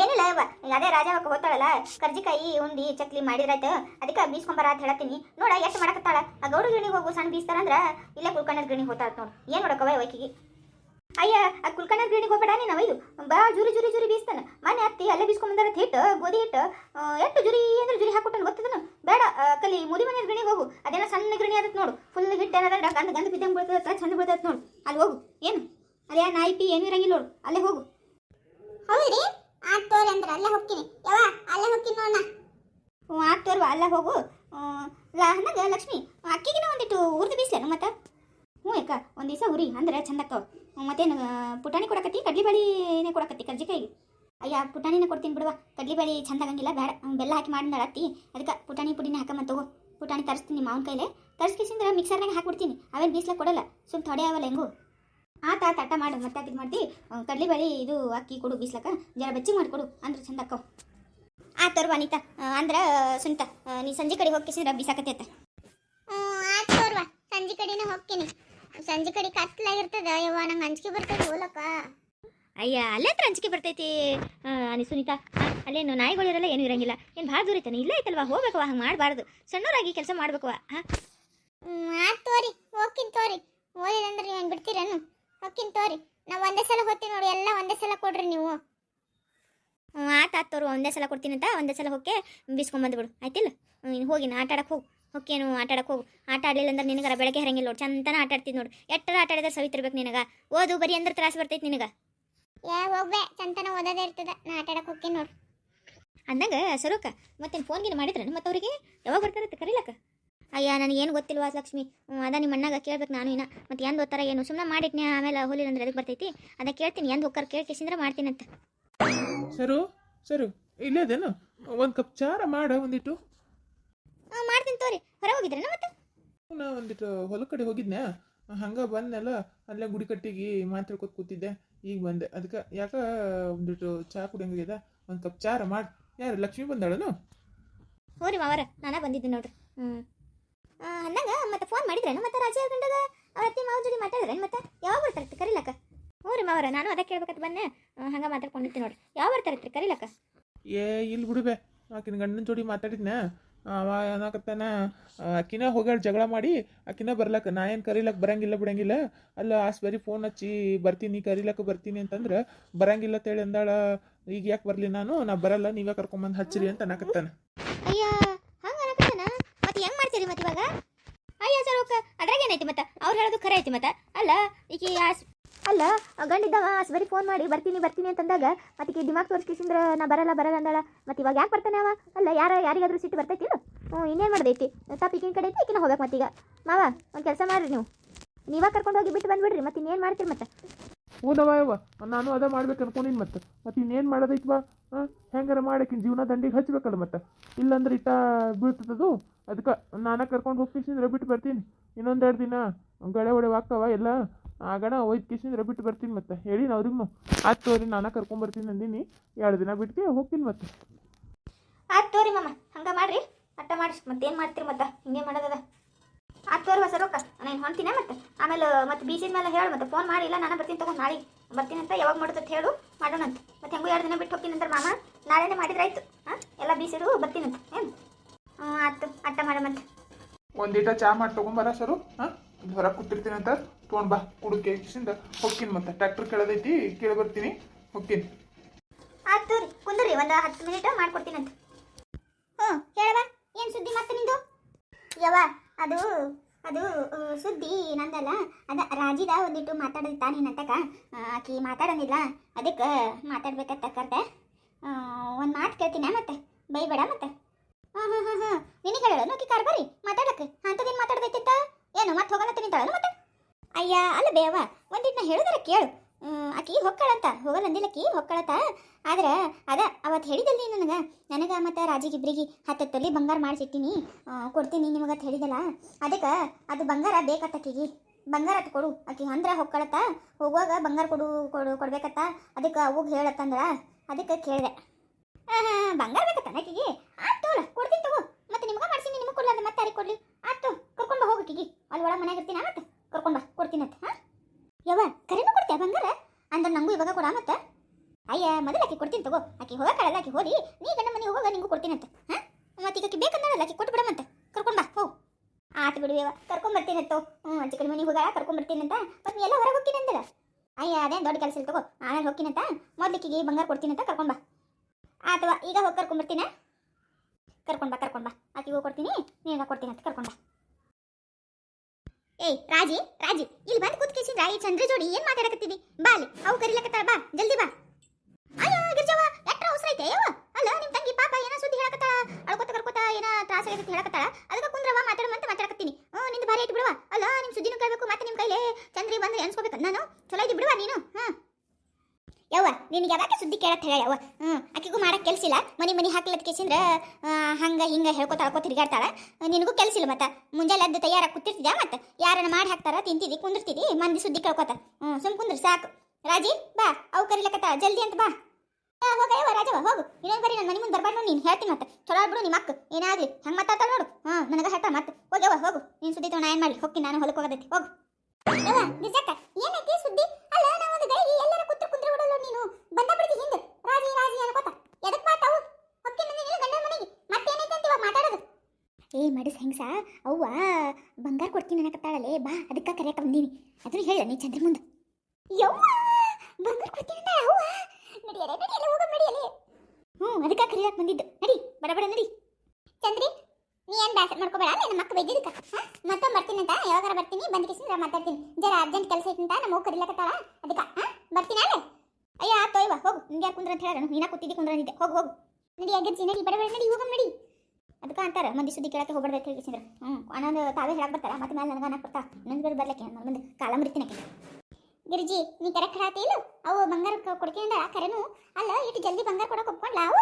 ಏನಿಲ್ಲ ಯವ್ವ. ಅದೇ ರಾಜವಕ್ಕ ಹೋಗ್ತಾಳಲ್ಲ. ಕರ್ಜಿಕಾಯಿ, ಉಂಡಿ, ಚಕ್ಲಿ ಮಾಡಿದ್ರಾಯ್ತು. ಅದಕ್ಕೆ ಬೀಸ್ಕೊಂಬರ ಅಂತ ಹೇಳತ್ತೀನಿ. ನೋಡ, ಎಷ್ಟು ಮಾಡಕತ್ತಾಳ? ಆ ಗೌಡ ಗಿಣಿಗೆ ಹೋಗು, ಸಣ್ಣ ಬೀಸ್ತಾರ ಬೀಸ್ತಾರಂದ್ರ ಇಲ್ಲೇ ಕುಲ್ಕಣ್ಣದ ಗಿಣಿ ಹೋಗ್ತಾಳ ನೋಡು. ಏನ್ ನೋಡಕವ ವೈಕಿಗೆ ಅಯ್ಯ, ಆ ಕುಲ್ಕಣ್ಣದ ಗಿಣಿಗೆ ಹೋಗ್ಬೇಡ ನೀನು ಬಾ, ಜುರಿ ಜುರಿ ಜುರಿ ಬೀಸ್ತಾನ. ಮನೆ ಅತ್ತಿ ಅಲ್ಲೇ ಬೀಸ್ಕೊಂಬಂದಾರ ಹಿಟ್ಟು, ಗೋಧಿ ಹಿಟ್ಟು. ಎಷ್ಟು ಜುರಿ ಅಂದ್ರೆ ಜುರಿ ಹಾಕೊಟ್ಟನು ಗೊತ್ತದನು? ಬೇಡ ಕಲಿ ಮುದಿ ಮನೆ ಗಿಣಿಗೆ ಹೋಗು. ಅದೇನೋ ಸಣ್ಣ ಗಿಣಿ ಅದಕ್ಕೆ ನೋಡು. ಫುಲ್ ಹಿಟ್ಟು ಏನಾದ್ರೆ ಗಂಧ ಗಂಧ ಬಿದ್ದಂಗೆ ಬೀಳ್ತದ ಚಂದ ಬೀಳ್ತದ ನೋಡು. ಅಲ್ಲಿ ಹೋಗು. ಏನು? ಅದೇ ನಾಯಿ ಪಿ ಏನು ಇರಂಗಿಲ್ಲ ನೋಡು. ಅಲ್ಲೇ ಹೋಗು. ಹೌದ್ರಿ? ತೋರಿ ಅಂದ್ರೆ ಅಲ್ಲೇ ಹೋಗ್ತೀನಿ. ಯಾವ ಅಲ್ಲೇ ಹೋಗ್ತೀನಿ ನೋಡ ಹ್ಞೂ ಆತ್ ತೋರ್ವ ಅಲ್ಲೇ ಹೋಗು. ಹಂಗ ಲಕ್ಷ್ಮಿ ಅಕ್ಕಿಗಿನ ಒಂದಿಟ್ಟು ಉರ್ದು ಬೀಸ್ಲೇನು ಮತ್ತೆ? ಹ್ಞೂ ಅಕ್ಕ ಒಂದು ದಿವಸ ಉರಿ ಅಂದ್ರೆ ಚಂದಕ್ಕವ ಮತ್ತೇನು ಪುಟಾಣಿ ಕೊಡಕತ್ತಿ ಕಡ್ಲಿ ಬೇಳಿನೇ ಕೊಡಕತ್ತಿ ಕರ್ಜಿಕಾಯಿಗೆ. ಅಯ್ಯ ಪುಟಾಣಿನೇ ಕೊಡ್ತೀನಿ ಬಿಡುವ. ಕಡ್ಲಿ ಬೇಳಿ ಚಂದ ಆಗಂಗಿಲ್ಲ ಬೇಡ. ಬೆಲ್ಲ ಹಾಕಿ ಮಾಡಿದಾಳ ಅತ್ತಿ. ಅದಕ್ಕೆ ಪುಟಾಣಿ ಪುಡಿನೇ ಹಾಕಮ್ಮ ತಗೋ. ಪುಟಾಣಿ ತರಿಸ್ತೀನಿ ಮಾವನ ಕೈಲೇ ತರಿಸ್ಕಿಸಿಂದ್ರೆ ಮಿಕ್ಸರ್ನಾಗ ಹಾಕ್ಬಿಡ್ತೀನಿ. ಅವೇನು ಬೀಸ್ಲಕ್ಕೆ ಕೊಡಲ್ಲ. ಸುಮ್ ಥೊಡೆ ಅವಲ್ಲ ಹೆಂಗು. ಆತ ಆತ ಅಟ್ಟ ಮಾಡು ಮತ್ತೆ ಇದು ಮಾಡ್ತಿ ಕಡ್ಲಿ ಬೇಳಿ ಇದು ಅಕ್ಕಿ ಕೊಡು ಬೀಸ್ಲಕ್ಕ. ಜರ ಬೆಚ್ಚಿ ಮಾಡಿಕೊಡು ಅಂದ್ರೆ ಚಂದ ಅಕ್ಕ ಆ ತರ್ವ ಅನಿತಾ. ಅಂದ್ರೆ ಸುಂತ ನೀ ಸಂಜೆ ಕಡೆ ಹೋಗ್ಕೇಸಿದ್ರ ಬೀಸಾಕತ್ತೈತೆ ಆಯ್ತು ತೋರ್ವ. ಸಂಜೆ ಕಡೆನೇ ಹೋಗ್ತೀನಿ ಸಂಜೆ ಕಡೆ ಕತ್ಲಾಗಿರ್ತದ ಯವ್ವ ನಂಗೆ ಅಂಜಿಕೆ ಬರ್ತೈತಿ ಹೋಲಕ್ಕ. ಅಯ್ಯ ಅಲ್ಲೇ ಹತ್ರ ಅಂಜಿಕೆ ಬರ್ತೈತಿ ಅನಿ ಸುನೀತಾ. ಅಲ್ಲೇನು ನಾಯಿಗಳಿರಲ್ಲ ಏನು ಇರಂಗಿಲ್ಲ. ಏನು ಭಾಳ ದೂರ ಐತಾನೆ? ಇಲ್ಲೇ ಐತಲ್ವಾ? ಹೋಗ್ಬೇಕು ಹಂಗೆ ಮಾಡಬಾರ್ದು. ಸಣ್ಣವರಾಗಿ ಕೆಲಸ ಮಾಡ್ಬೇಕವ ಹಾಂ? ಆಯ್ತು ತೋರಿ. ಹೋಗ್ತೀನಿ ತೋರಿ. ಓದಿದಂದ್ರೆ ನೀವು ಬಿಡ್ತೀರೇನು? ಹೋಗ್ತೀನಿ ತೋರಿ, ನಾವು ಒಂದೇ ಸಲ ಹೋಗ್ತೀವಿ ನೋಡಿ, ಎಲ್ಲ ಒಂದೇ ಸಲ ಕೊಡ್ರಿ ನೀವು. ಆತ ತೋರು, ಒಂದೇ ಸಲ ಕೊಡ್ತೀನಂತ ಒಂದೇ ಸಲ ಹೋಗಿ ಬಿಸ್ಕೊಂಬಂದ್ಬಿಡು ಆಯ್ತಿಲ್ಲ? ನೀನು ಹೋಗಿ ನಾ ಆಟ ಆಡಕ್ಕೆ ಹೋಗು. ಹೊಕ್ಕೇನು ಆಟ ಆಡಕ್ಕೆ ಹೋಗು. ಆಟ ಆಡಲಿಲ್ಲ ಅಂದ್ರೆ ನಿನಗರ ಬೆಳಗ್ಗೆ ಹರಂಗಿಲ್ಲ ನೋಡು. ಚಂದನ ಆಟ ಆಡ್ತಿದ್ ನೋಡು. ಎಟ್ಟರ ಆಟ ಆಡಿದ್ರೆ ಸವಿತಿರ್ಬೇಕು ನಿನಗ? ಓದು, ಬರೀ ಅಂದ್ರೆ ತ್ರಾಸ ಬರ್ತೈತಿ ನಿನಗ. ಯಾ ಹೋಗ್ಬೆ ಚಂತನ ಓದೋದೇ ಇರ್ತದ. ನಾ ಆಟಾಡಕ್ಕೆ ಹೋಗ್ತೀನಿ ನೋಡು. ಅಂದಂಗ ಸರೋಕ ಮತ್ತೇನು ಫೋನ್ಗಿನ ಮಾಡಿದ್ರೆ ಮತ್ತೆ ಅವರಿಗೆ ಯಾವಾಗ ಬರ್ತಾರತ್ತೆ ಕರೀಲಕ್ಕ? ಅಯ್ಯ ನನಗೇನು ಗೊತ್ತಿಲ್ವಾ ಲಕ್ಷ್ಮಿ? ಅದ ನಿಮ್ಮ ಅಣ್ಣಾಗ ಕೇಳ್ಬೇಕು ನಾನು ಇನ್ನ. ಮತ್ತೆ ಎಂದು ಓದ್ತಾರ ಏನು? ಸುಮ್ಮನೆ ಮಾಡಿಟ್ನೆ ಆಮೇಲೆ ಹೋಲಿಲ್ಲ ಅಂದ್ರೆ ಅದಕ್ಕೆ ಬರ್ತೈತಿ? ಅದಕ್ಕೆ ಕೇಳ್ತೀನಿ ಎಂದ್ ಹೋಗ್ತಾರ ಕೇಳ್ಕೇಸಿಂದ್ರೆ ಮಾಡ್ತೀನಂತ ಸರು ಸರು ಇಲ್ಲೇದೇನು ಒಂದು ಕಪ್ ಚಾರ ಮಾಡ ಒಂದಿಟ್ಟು. ಮಾಡ್ತೀನಿ ತೋರಿ. ಹೊರ ಹೋಗಿದ್ರೇನ ಮತ್ತೆ? ನಾ ಒಂದಿಟ್ಟು ಹೊಲ ಕಡೆ ಹೋಗಿದ್ನ ಹಂಗ ಬಂದ್ನಲ್ಲ ಅಲ್ಲೇ ಗುಡಿ ಕಟ್ಟಿಗೆ ಮಾತಾಡ್ಕೊತ ಕೂತಿದ್ದೆ ಈಗ ಬಂದೆ. ಅದಕ್ಕೆ ಯಾಕ ಒಂದಿಟ್ಟು ಚಾ ಕುಡಿಯಂಗಾಗ್ಯದ ಒಂದು ಕಪ್ ಚಾರ ಮಾಡಿ. ಯಾರು ಲಕ್ಷ್ಮಿ ಬಂದಾಳನು? ಹ್ಞೂ ರೀ ಮಾವರ ನಾನೇ ಬಂದಿದ್ದೆ ನೋಡ್ರಿ. ಹ್ಞೂ ಅಂದಂಗ ಮತ್ತೆ ಫೋನ್ ಮಾಡಿದ್ರೇನು? ಮತ್ತೆ ರಾಜಿ ಗಂಡಗ ಅವ್ರ ಅತ್ತಿ ಮಾವ ಜೋಡಿ ಮಾತಾಡಿದ್ರೇನು? ಮತ್ತೆ ಯಾವಾಗ ಬರ್ತಾರತ್ರಿ ಕರಿಲಕ್ಕ? ಹ್ಞೂ ರೀ ಮಾವರ ನಾನು ಅದಕ್ಕೆ ಕೇಳ್ಬೇಕಂತ ಬಂದೆ. ಹಂಗೆ ಮಾತಾಡ್ಕೊಂಡಿದ್ದೆ ನೋಡ್ರಿ. ಯಾವ ಬರ್ತಾರತ್ರಿ ಕರಿಲಕ್ಕ? ಏ ಇಲ್ಲಿ ಬಿಡುಬೆ ಆಕಿನ ಗಂಡನ ಜೋಡಿ ಮಾತಾಡಿದ್ನ. ಅವ ಏನಾಕತ್ತಾನ ಆಕಿನ ಹೋಗ್ಯಾಳ ಜಗಳ ಮಾಡಿ ಆಕಿನ ಬರ್ಲಕ್ಕ. ನಾ ಏನು ಕರಿಲಕ್ಕ ಬರಂಗಿಲ್ಲ ಬಿಡಂಗಿಲ್ಲ. ಅಲ್ಲ ಆಸ್ ಬರಿ ಫೋನ್ ಹಚ್ಚಿ ಬರ್ತೀನಿ ಕರಿಲಕ್ಕ ಬರ್ತೀನಿ ಅಂತಂದ್ರೆ ಬರಂಗಿಲ್ಲ ಅಂತೇಳಿ ಅಂದಾಳ. ಈಗ ಯಾಕೆ ಬರಲಿ ನಾನು? ನಾ ಬರಲ್ಲ ನೀವೇ ಕರ್ಕೊಂಬಂದು ಹಚ್ಚಿರಿ ಅಂತ ಅನ್ನಕತ್ತಾನ. ಅಯ್ಯ ಹಂಗೆ ಅನ್ಕೊಂಡನ ಮತ್ತೆ ಹೆಂಗ್ ಮಾಡ್ತೀರಿ ಮತ್ತೆ ಇವಾಗ? ಅಯ್ಯ ಸರ್ ಓಕೆ. ಅದ್ರಾಗ ಏನೈತಿ ಮತ್ತೆ? ಅವ್ರು ಹೇಳೋದು ಖರೆ ಐತಿ ಮತ್ತೆ? ಅಲ್ಲ ಈಕೆ ಆಸ್ ಅಲ್ಲ ಗಂಡಿದ್ದಾವ ಆಸ್ ಬರೀ ಫೋನ್ ಮಾಡಿ ಬರ್ತೀನಿ ಬರ್ತೀನಿ ಅಂತಂದಾಗ ಮತ್ತೆ ಈಕಿ ದಿಮಾಗ್ ತೋರಿಸ್ಕಿಸಿಂದ್ರ ನಾ ಬರಲ್ಲ ಬರಲ್ಲ ಅಂದಾಳ. ಮತ್ತೆ ಇವಾಗ ಯಾಕೆ ಬರ್ತಾನೆ ಅವ? ಅಲ್ಲ ಯಾರ ಯಾರಿಗಾದ್ರೂ ಸಿಟ್ಟು ಬರ್ತೈತಿ ಇಲ್ಲ ಹ್ಞೂ ಇನ್ನೇನು ಮಾಡ್ದೈತಿ? ತಪ್ಪ ಈಗಿನ ಕಡೆ ಐತಿ ಈಕಿನ ಹೋಗ್ಬೇಕು ಮತ್ತೀಗ ಮಾವ ಒಂದು ಕೆಲಸ ಮಾಡ್ರಿ ನೀವು. ನೀವಾಗ ಕರ್ಕೊಂಡು ಹೋಗಿ ಬಿಟ್ಟು ಬಂದ್ಬಿಡ್ರಿ ಮತ್ತೆ ಇನ್ನೇನು ಮಾಡ್ತೀರಿ ಮತ್ತೆ? ಓದವ ಯವ್ವ. ನಾನು ಅದ ಮಾಡ್ಬೇಕು ಅನ್ಕೊಂಡಿನಿ ಮತ್ತೆ. ಮತ್ತೆ ಇನ್ನೇನು ಮಾಡೋದೈತಿ ಬಾ ಹಾಂ? ಹೆಂಗಾರ ಮಾಡಕ್ಕಿನ ಜೀವನ ದಂಡಿಗೆ ಹಚ್ಬೇಕಲ್ಲ ಮತ್ತೆ? ಇಲ್ಲಾಂದ್ರೆ ಇಟ್ಟ ಬೀಳ್ತದದು? ಅದಕ್ಕೆ ನಾನೇ ಕರ್ಕೊಂಡು ಹೋಗ್ಕಿಸಿಂದ್ರೆ ಬಿಟ್ಟು ಬರ್ತೀನಿ. ಇನ್ನೊಂದೆರಡು ದಿನ ಗಳೆ ಒಡೆ ಹಾಕವ ಎಲ್ಲ ಆಗಣ, ಒಯ್ದು ಕಿಸಿಂದ್ರೆ ಬಿಟ್ಟು ಬರ್ತೀನಿ ಮತ್ತೆ. ಹೇಳಿ ಅವ್ರಿಗೂ ಆಯ್ತು ತೋರಿ ಕರ್ಕೊಂಡು ಕರ್ಕೊಂಬರ್ತೀನಿ ಅಂದೀನಿ. ಎರಡು ದಿನ ಬಿಟ್ಟು ಹೋಗ್ತೀನಿ ಮತ್ತೆ. ಆಯ್ತು ತೋರಿ ಮಮ್ಮ ಹಂಗೆ ಮಾಡ್ರಿ. ಅಟ್ಟ ಮಾಡ್ರಿ ಮತ್ತೇನು ಮಾಡ್ತೀರಿ ಮತ್ತೆ? ಹಿಂಗೆ ಮಾಡೋದದ. ಆಯ್ತು ತೋರಿ ಹೊಸ ರೊಕ್ಕ. ನಾನು ಹೊಂತೀನಿ ಮತ್ತೆ? ಆಮೇಲೆ, ಮತ್ತೆ ಬೀಸಿದ ಮೇಲೆ ಹೇಳು ಮತ್ತೆ. ಫೋನ್ ಮಾಡಿಲ್ಲ ನಾನು ಬರ್ತೀನಿ ತಗೊಂಡು ನಾಳೆ ಬರ್ತೀನಿ ಅಂತ ಯಾವಾಗ ಮಾಡುತ್ತೆ ಹೇಳು, ಮಾಡೋಣಂತ. ಮತ್ತೆ ಹೆಂಗೂ ಎರಡು ದಿನ ಬಿಟ್ಟು ಹೋಗ್ತೀನಿ ಅಂತ ಮಾಮ, ನಾಳೆನೇ ಮಾಡಿದ್ರಾಯ್ತು ಹಾಂ? ಎಲ್ಲ ಬೀಸಿರು ಬರ್ತೀನಂತ ಏನು? ಆಯ್ತು. ಅಟ್ಟ ಮಾಡ ಮತ್ತೆ. ಒಂದೀಟ ಚಾ ಮಾಡಿ ತೊಗೊಂಬರ ಸರು? ಹಾಂ? ಹೊರಗೆ ಕೂತಿರ್ತೀನಿ ಅಂತ. ತೊಗೊಂಡು ಬಾ ಕುಡುಕೆ ಕಿಸಿಂದ ಹೋಗ್ತೀನಿ ಮತ್ತೆ. ಟ್ರ್ಯಾಕ್ಟರ್ ಕೆಳದೈತಿ ಕೇಳಿ ಬರ್ತೀನಿ. ಹೋಗ್ತೀನಿ. ಆಯ್ತು ತೋರಿ ಕುಂದ್ರಿ ಒಂದು ಹತ್ತು ಮಿನಿಟ್ ಮಾಡ್ಕೊಡ್ತೀನಂತ ಹ್ಞೂ ಹೇಳವ ಏನು ಸುದ್ದಿ ಮತ್ತೆ ನಿಂದು? ಯವ್ವ ಅದು ಅದು ಸುದ್ದಿ ನಂದಲ್ಲ. ಅದ ರಾಜಿದ ಒಂದಿಟ್ಟು ಮಾತಾಡೋದು ತಾನೇ ನಟಕ. ಆಕಿ ಮಾತಾಡೋದಿಲ್ಲ ಅದಕ್ಕೆ ಮಾತಾಡ್ಬೇಕಂತ ಕರ್ದೆ. ಒಂದು ಮಾತು ಕೇಳ್ತೀನಿ ಮತ್ತೆ. ಬೈಬೇಡ ಮತ್ತೆ. ಹಾಂ ಹಾಂ ಹಾಂ ಹಾಂ ನಿನಗೆ ಹೇಳೋನು ಆಕಿ ಕಾರ್ ಬರ್ರಿ ಮಾತಾಡಕ್ಕೆ ಅಂಥದ್ದೇನು ಮಾತಾಡ್ದೈತಿತ್ತ ಏನು ಮತ್ತೆ ಹೋಗೋಣ ನಿಂತಾಳನು ಮತ್ತೆ? ಅಯ್ಯ, ಅಲ್ಲ ಬೇವ ಒಂದಿಟ್ಟು ಹೇಳಿದ್ರೆ ಕೇಳು. ಆಕಿ ಹೊಕ್ಕಳಂತ, ಹೋಗಲ್ಲ ಅಂದಿಲ್ಲಕಿ ಹೊಕ್ಕಳತ. ಆದ್ರೆ, ಅದ ಅವತ್ತು ಹೇಳಿದಲ್ಲಿ ನನಗೆ? ನನಗೆ ಮತ್ತು ರಾಜಿಗಿಬ್ರಿಗೆ ಹತ್ತು ತೊಲಿ ಬಂಗಾರ ಮಾಡಿಸಿಟ್ಟಿನಿ. ಕೊಡ್ತೀನಿ ನಿಮಗೆ ಹೇಳಿದಲ್ಲ. ಅದಕ್ಕೆ, ಅದು ಬಂಗಾರ ಬೇಕತ್ತಕಿಗೆ ಬಂಗಾರ ಕೊಡು. ಆಕಿ ಅಂದ್ರೆ ಹೊಕ್ಕಳತ್ತ. ಹೋಗುವಾಗ ಬಂಗಾರ ಕೊಡು ಕೊಡು, ಕೊಡ್ಬೇಕತ್ತ. ಅದಕ್ಕೆ ಅವಾಗ ಹೇಳತ್ತಂದ್ರ, ಅದಕ್ಕೆ ಕೇಳಿದೆ. ಬಂಗಾರ ಬೇಕತ್ತ ತನಕಿಗೆ ಆಯ್ತು ಕೊಡ್ತೀನಿ ತಗೋ. ಮತ್ತೆ ನಿಮ್ಗೆ ಮಾಡ್ಸೀನಿ, ನಿಮಗೆ ಕೊಡ್ಲ ಮತ್ತೆ ಯಾರಿಗೆ ಕೊಡ್ಲಿ? ಆಯ್ತು ಕರ್ಕೊಂಡು ಬಾ ಹೋಗು ಆಕಿಗೆ ಅಲ್ಲಿ ಒಳಗೆ ಮನೆಗೆ ಇರ್ತೀನಿ ಮತ್ತೆ ಕರ್ಕೊಂಡು ಬಾ, ಕೊಡ್ತೀನಿ ಅಂತ, ಹಾಂ? ಯವ್ವ, ಕರೆನೂ ಕೊಡ್ತೀಯ ಬಂಗಾರ? ಅಂದ್ರೆ ನಂಗೂ ಇವಾಗ ಕೊಡ ಮತ್ತೆ. ಅಯ್ಯ, ಮೊದಲು ಆಕಿ ಕೊಡ್ತೀನಿ ತಗೋ. ಆಕಿ ಹೋಗಕ್ಕಾಗಲ್ಲ ಆಕಿ ಹೋಗಿ. ನೀ ಗಂಡ ಮನೆ ಹೋಗುವಾಗ ನಿಂಗೂ ಕೊಡ್ತೀನಿ ಅಂತ, ಹಾಂ? ಮತ್ತೆ ಈಗ ಆಕಿ ಬೇಕಂದಲ್ಲ ಆಕಿ ಕೊಟ್ಟು ಬಿಡಮಂತ ಕರ್ಕೊಂಡು ಬಾ, ಹೋಗ್. ಆತು ಬಿಡು ಯವ್ವ, ಕರ್ಕೊಂಡ್ ಬರ್ತೀನಿ ಅಂತ. ಹ್ಞೂ ಅಜ್ಜಿ ಕಡೆ ಮನೆ ಹೋಗ ಕರ್ಕೊಂಡ್ ಬರ್ತೀನಿ ಅಂತ. ಮತ್ತೆ ಎಲ್ಲ ಹೊರಗೆ ಹೋಗ್ತೀನಿ ಅಂದಲ್ಲ. ಅಯ್ಯ, ಅದೇನು ದೊಡ್ಡ ಕೆಲಸ ಇಲ್ಲ ತಗೋ. ಆಮೇಲೆ ಹೋಗ್ತೀನಿ ಅಂತ. ಮೊದ್ಲಿಕ್ಕಿಗೆ ಬಂಗಾರ ಕೊಡ್ತೀನಿ ಅಂತ, ಕರ್ಕೊಂಡ್ ಬಾ. ಆತವ ಈಗ ಹೋಗಿ ಕರ್ಕೊಂಡ್ಬಾ ಕರ್ಕೊಂಡ್ ಬಾ ಕರ್ಕೊಂಡ್ ಬಾ ಆಕಿಗೆ ಹೋಗಿ ಕೊಡ್ತೀನಿ ನೀನು ಕೊಡ್ತೀನಿ ಅಂತ ಕರ್ಕೊಂಡ್ಬಾ. ಏಯ್, ರಾಜಿ ರಾಜಿ, ಇಲ್ಲಿ ಬಂದು ಕೂತ್ಕೇಸಿದ್ರ ಈ ಚಂದ್ರ ಜೋಡಿ, ಏನ್ ಮಾತಾಡಕತ್ತೀವಿ ಬಾ ಅಲ್ಲಿ, ಅವು ಕರಿಲಕತ್ತಾಳ, ಬಾ, ಜಲ್ದಿ ಬಾ. ಅಯ್ಯೋ, ಗಿರ್ಜವ್ವ, ಎಟ್ರ ಅವಸರ ಐತೆ ಅಲ್ಲ, ನಿಮ್ ತಂಗಿ ಪಾಪ ಏನೋ ಸುದ್ದಿ ಹೇಳಕತ್ತಾಳ, ಅಳ್ಕೊತ ಕರ್ಕೊತ ಏನ ತ್ರಾಸ ಆಗೈತೆ ಹೇಳಕತ್ತಾಳ. ಅದಕ್ಕೆ ಕುಂದ್ರವ ಮಾತಾಡಮಂತ ಮಾತಾಡಕತ್ತೀನಿ. ಹ್ಞೂ ನಿಂದು ಭಾರಿ ಐತಿ ಬಿಡವ ಅಲ್ಲ, ನಿಮ್ ಸುದ್ದಿನೂ ಕೇಳಬೇಕು, ಮತ್ತೆ ನಿಮ್ ಕೈಲೇ ಚಂದ್ರಿ ಬಂದ್ರೆ ಎನ್ಸ್ಕೋಬೇಕು ನಾನು ಚಲೋ ಐತಿ ಬಿಡುವ ನೀನು ಹಾ ಯವ್ವ ನಿನಗೆ ಯಾವಾಗ ಸುದ್ದಿ ಕೇಳತ್ತೆ ಹೇಳ್ಯಾವ ಹ್ಞೂ ಆಕಿಗೂ ಮಾಡಕ್ಕೆ ಮನಿ ಮನಿ ಹಾಕ್ಲತ್ ಕೇಸಿಂದ್ರ ಹಂಗೆ ಹಿಂಗೆ ಹೇಳ್ಕೊತ ಅಳ್ಕೊತ ತಿರುಗಾಡ್ತಾಳ. ನಿನಗೂ ಕೆಲಸ ಇಲ್ಲ ಮತ್ತೆ. ಮುಂಜಾನೆ ಎದ್ದು ತಯಾರಾಗಿ ಕೂತಿರ್ತಿದ್ಯಾ ಮತ್ತೆ? ಯಾರನ್ನ ಮಾಡಿ ಹಾಕ್ತಾರ ತಿಂತಿದ್ದಿ ಕುಂದಿರ್ತಿದ್ದಿ ಮಂದಿ ಸುದ್ದಿ ಕೇಳ್ಕೊತ. ಹ್ಞೂ ಸುಮ್ ಕುಂದ್ರಿ, ಸಾಕು. ರಾಜಿ, ಬಾ, ಅವು ಕರಿಲಕತ್ತ ಜಲ್ದಿ ಅಂತ ಬಾ. ಹೋಗಯ್ಯವ ರಾಜವ ಹೋಗು. ಇನ್ನೊಂದು ಬರೀ ನನ್ನ ಮನೆ ಮುಂದೆ ಬರ್ಬಾರ್ದು, ನೀನು ಹೇಳ್ತೀನಿ ಮತ್ತೆ. ಚಲೋ ಬಿಡು ನಿಮ್ಮ ಅಕ್ಕ ಏನಾಗ್ಲಿ, ಹಂಗೆ ಮಾತಾಡ್ತಾಳ ನೋಡು. ಹಾಂ ನನಗೆ ಹೇಳ್ತಾ ಮತ್ತೆ. ಹೋಗ್ಯವ ಹೋಗು. ನೀನು ಸುದ್ದಿ ತಗೊಂಡು ಏನು ಮಾಡಲಿ? ಹೋಗಿ ನಾನು ಹೊಲಕ್ಕೆ ಹೋಗೋದೈತಿ. ಹೋಗು. ನಿಜಕ್ಕ, ಏನೈತಿ ಸುದ್ದಿ ಅಲ್ಲ ನಾವು ಒಂದು ಗಳಿಗೆ ಎಲ್ಲರ ಕುತ್ರ ಕುಂದ್ರ ಬಿಡಲ್ಲ ನೀನು ಬಂದ ಬಿಡ್ತಿ ಹಿಂದೆ ರಾಜಿ ರಾಜಿ ಅನ್ಕೋತ ಎದಕ್ ಮಾತಾವು ಹೊಕ್ಕಿ ಬಂದಿಲ್ಲ ಗಂಡನ ಮನೆಗೆ ಮತ್ತೇನೈತೆ ಅಂತ ಇವಾಗ ಮಾತಾಡೋದು ಏ, ಮಡಿಸ್ ಹೆಂಗ್ಸ? ಅವ್ವ, ಬಂಗಾರ ಕೊಡ್ತೀನಿ ಅನ್ನಕತ್ತಾಳಲೆ ಬಾ, ಅದಕ್ಕ ಕರೆಯಕ ಬಂದೀನಿ. ಅದನ್ನು ಹೇಳ ನೀ ಚಂದ್ರ ಮುಂದೆ. ಯವ್ವ, ಬಂಗಾರ ಕೊಡ್ತೀನಿ ಅಂದ ಅವ್ವ. ನಡಿಯಲೆ ನಡಿಯಲೆ ಹೋಗ ನಡಿಯಲೆ ಹ್ಞೂ ಅದಕ್ಕ ಕರೆಯಕ್ ಬಂದಿದ್ದು. ನಡಿ, ಬಡ ನಡಿ. ಚಂದ್ರಿ, ನೀ ಏನು ಬ್ಯಾಸರ ಮಾಡ್ಕೋಬೇಡ ನನ್ನ ಮಕ್ಕ ಬೈದಿದ್ದಕ್ಕ. ಮತ್ತೊಮ್ಮೆ ಬರ್ತೀನಿ ಅಂತ, ಯಾವಾಗಾರ ಬರ್ತೀನಿ, ಬಂದ ಕಿಸಿಂದ್ರ ಮಾತಾಡ್ತೀನಿ. ಜರ ಅರ್ಜೆಂಟ್ ಕೆಲಸ ಐತಿ ಅಂತ ನಮ್ಮ ಹೋಗಿ ಕರಿಲಕತ್ತಾಳ. ಅದಕ್ಕ, ಹಾ, ಬರ್ತೀನಿ ಅಲ್ಲ. ಅಯ್ಯ ಇವ ಹೋಗು. ನಿಂಗೆ ಯಾಕೆ ಕುಂದ್ರ ಅಂತ ಹೇಳ ನೀನಾ ಕೂತಿದ್ದಿ ಕುಂದ್ರ ಅಂದಿದ್ದೆ. ಹೋಗು ಹೋಗು. ನಡಿ ಅಗ್ಗರ್ಜಿ ನಡಿ ಬಡ ನಡಿ, ಹೋಗಮ್ ನಡಿ. ಅಂತಾರ? ಮಂದಿ ಸುದ್ದಿ ಕೇಳಕ್ಕೆ ಹೋಗ್ಬಾರ್ದು ಅಂತ ಹೇಳಿಸಿದ್ರ ಹ್ಞೂ ಅನ್ನೊಂದು ತಾವೇ ಹೇಳಕ್ ಬರ್ತಾರ. ಮತ್ತೆ ಮೇಲೆ ನನಗೆ ಅನ್ನಕ್ಕೆ ಬರ್ತಾ? ಬೇರೆ ಬರ್ಲಕ್ಕೆ ನನ್ನ ಮುಂದೆ ಕಾಲ ಮರಿತೀನಿ ಗಿರಿಜಿ, ನೀ ಕರೆಕ್ಟ್ ಹೇಳತ್ತಿ ಅವು ಬಂಗಾರ ಕೊಡ್ಕೊಂಡ ಕರೆನು? ಅಲ್ಲ ಇಟ್ಟು ಜಲ್ದಿ ಬಂಗಾರ ಕೊಡಕ್ಕೆ ಒಪ್ಕೊಂಡ್ಲ ಅವ?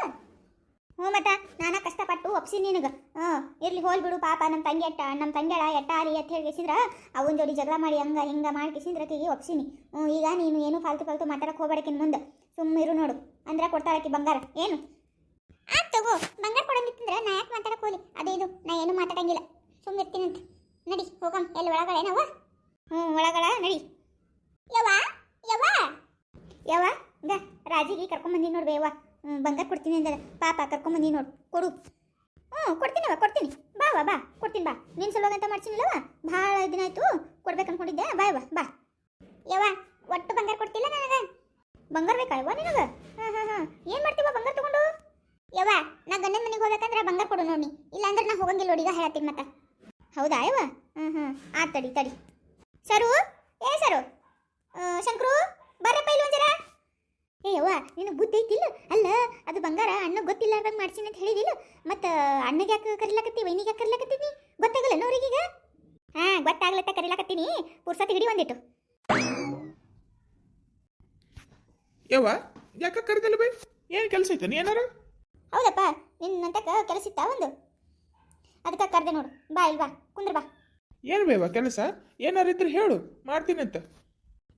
ಹ್ಞೂ ಮತ್ತ, ನಾನ ಕಷ್ಟಪಟ್ಟು ಒಪ್ಸಿ ನಿನಗೆ. ಹ್ಞೂ, ಇರ್ಲಿ, ಹೋಲ್ ಬಿಡು ಪಾಪ ನಮ್ಮ ತಂಗಿ ಅಟ್ಟ ನಮ್ಮ ತಂಗ್ಯಾಳ ಎಟ್ಟ ಆಲಿ ಅಂತ ಹೇಳಿ ಕಿಸಿದ್ರ ಅವನ ಜೋಡಿ ಜಗಳ ಮಾಡಿ ಹಂಗ, ಹಿಂಗ ಮಾಡಿ ಕಿಸಿದ್ರ ಒಪ್ಸಿನಿ. ಹ್ಞೂ, ಈಗ ನೀನು ಏನು ಫಾಲ್ತು ಫಾಲ್ತು ಮಾತಾಡಕ್ಕೆ ಹೋಗ್ಬೇಡಕಿನ್ ಮುಂದೆ. ಸುಮ್ಮನಿರು ನೋಡು. ಅಂದ್ರೆ ಕೊಡ್ತಾಳಕಿ ಬಂಗಾರ. ಏನು? ಆತ್ ತಗೋ, ಬಂಗಾರ ಕೊಡಂಗಿತ್ತಂದ್ರೆ ನಾ ಯಾಕೆ ಮಾತಾಡಕ್ ಹೋಗ್ಲಿ? ಅದೇ ಇದು, ನಾ ಏನು ಮಾತಾಡಂಗಿಲ್ಲ. ಸುಮ್ಮನೆ ಇರ್ತೀನಂತ ನಡಿ, ಹೋಗಮ್, ಎಲ್ಲಿ ಒಳಗಡೆ ನಾವು. ಹ್ಞೂ ಒಳಗಡೆ ನಡಿ. ಯವ್ವ ಯವ್ವ? ಯವ್ವ, ಗ, ರಾಜಿಗೆ ಕರ್ಕೊಂಬಂದಿ ನೋಡ್ಬೇ ಹ್ಞೂ ಬಂಗಾರ ಕೊಡ್ತೀನಿ ಅಂದ್ರೆ ಪಾಪ ಕರ್ಕೊಂಬಂದಿ ನೋಡು, ಕೊಡು. ಹ್ಞೂ ಕೊಡ್ತೀನವ ಕೊಡ್ತೀನಿ. ಬಾ ಬಾ ಬಾ, ಕೊಡ್ತೀನಿ, ಬಾ. ನಿನ್ನ ಸಲುವಾಗಂತ ಮಾಡ್ಸಿನಿಲ್ಲವ ಭಾಳ ದಿನ ಆಯ್ತು ಕೊಡ್ಬೇಕು ಅನ್ಕೊಂಡಿದ್ದೆ. ಬಾ, ಯವ್ವ ಬಾ. ಯವ್ವ, ಒಟ್ಟು ಬಂಗಾರ ಕೊಡ್ತಿಲ್ಲ ನನಗೆ? ಬಂಗಾರ ಬೇಕಾ ಯವ್ವ ನಿನಗೆ? ಹಾಂ ಹಾಂ ಹಾಂ. ಏನು ಮಾಡ್ತೀವ ಬಂಗಾರ ತಗೊಂಡು? ಯವ್ವ, ನಾ ಗಂಡನ ಮನೆಗೆ ಹೋಗ್ಬೇಕಂದ್ರೆ ಬಂಗಾರ ಕೊಡು ನೋಡಿ ಇಲ್ಲಾಂದ್ರೆ ನಾ ಹೋಗಂಗಿಲ್ಲ ನೋಡಿ, ಈಗ ಹೇಳ್ತೀನಿ ಮತ್ತೆ. ಹೌದಾ ಯವ್ವ? ಹ್ಞೂ ಹ್ಞೂ ಆ, ತಡಿ ತಡಿ. ಸರು? ಏ, ಸರು? ಶಂಕರು? ಬರ್ರಪ್ಪ ಇಲ್ಲಿ ಒಂಜರ ಏ, ಯವ್ವ, ನಿನಗೆ ಬುದ್ಧಿ ಐತಿಲ್ಲ? ಅಲ್ಲ, ಅದು ಬಂಗಾರ ಅಣ್ಣ ಗೊತ್ತಿಲ್ಲಾರ್ದಂಗೆ ಮಾಡ್ಸೀನಿ ಅಂತ ಹೇಳಿದಿಲ್ಲ. ಮತ್ತು ಅಣ್ಣಗೆ ಯಾಕೆ ಕರಿಲಾಕತ್ತಿ, ವೈನಿಗೆ ಯಾಕೆ ಕರಿಲಾಕತ್ತೀನಿ ಗೊತ್ತಾಗಲ್ಲ ನೋರಿಗೀಗ ಹಾಂ, ಗೊತ್ತಾಗ್ಲತ್ತ ಕರಿಲಾಕತ್ತೀನಿ. ಪುರ್ಸತಿ ಹಿಡಿ ಒಂದಿಟ್ಟು. ಯವ್ವ, ಯಾಕ ಕರೆದಲ್ಲ ಬೈ? ಏನು ಕೆಲಸ ಐತೆ ನೀ ಏನಾರ? ಹೌದಪ್ಪ ನಿನ್ನಂತಕ ಕೆಲಸ ಇತ್ತ ಒಂದು? ಅದಕ್ಕೆ ಕರೆದೆ ನೋಡು ಬಾ ಇಲ್ವಾ ಕುಂದ್ರ ಬಾ. ಏನು ಬೇವ ಕೆಲಸ? ಏನಾರಿದ್ರೆ ಹೇಳು ಮಾಡ್ತೀನಂತ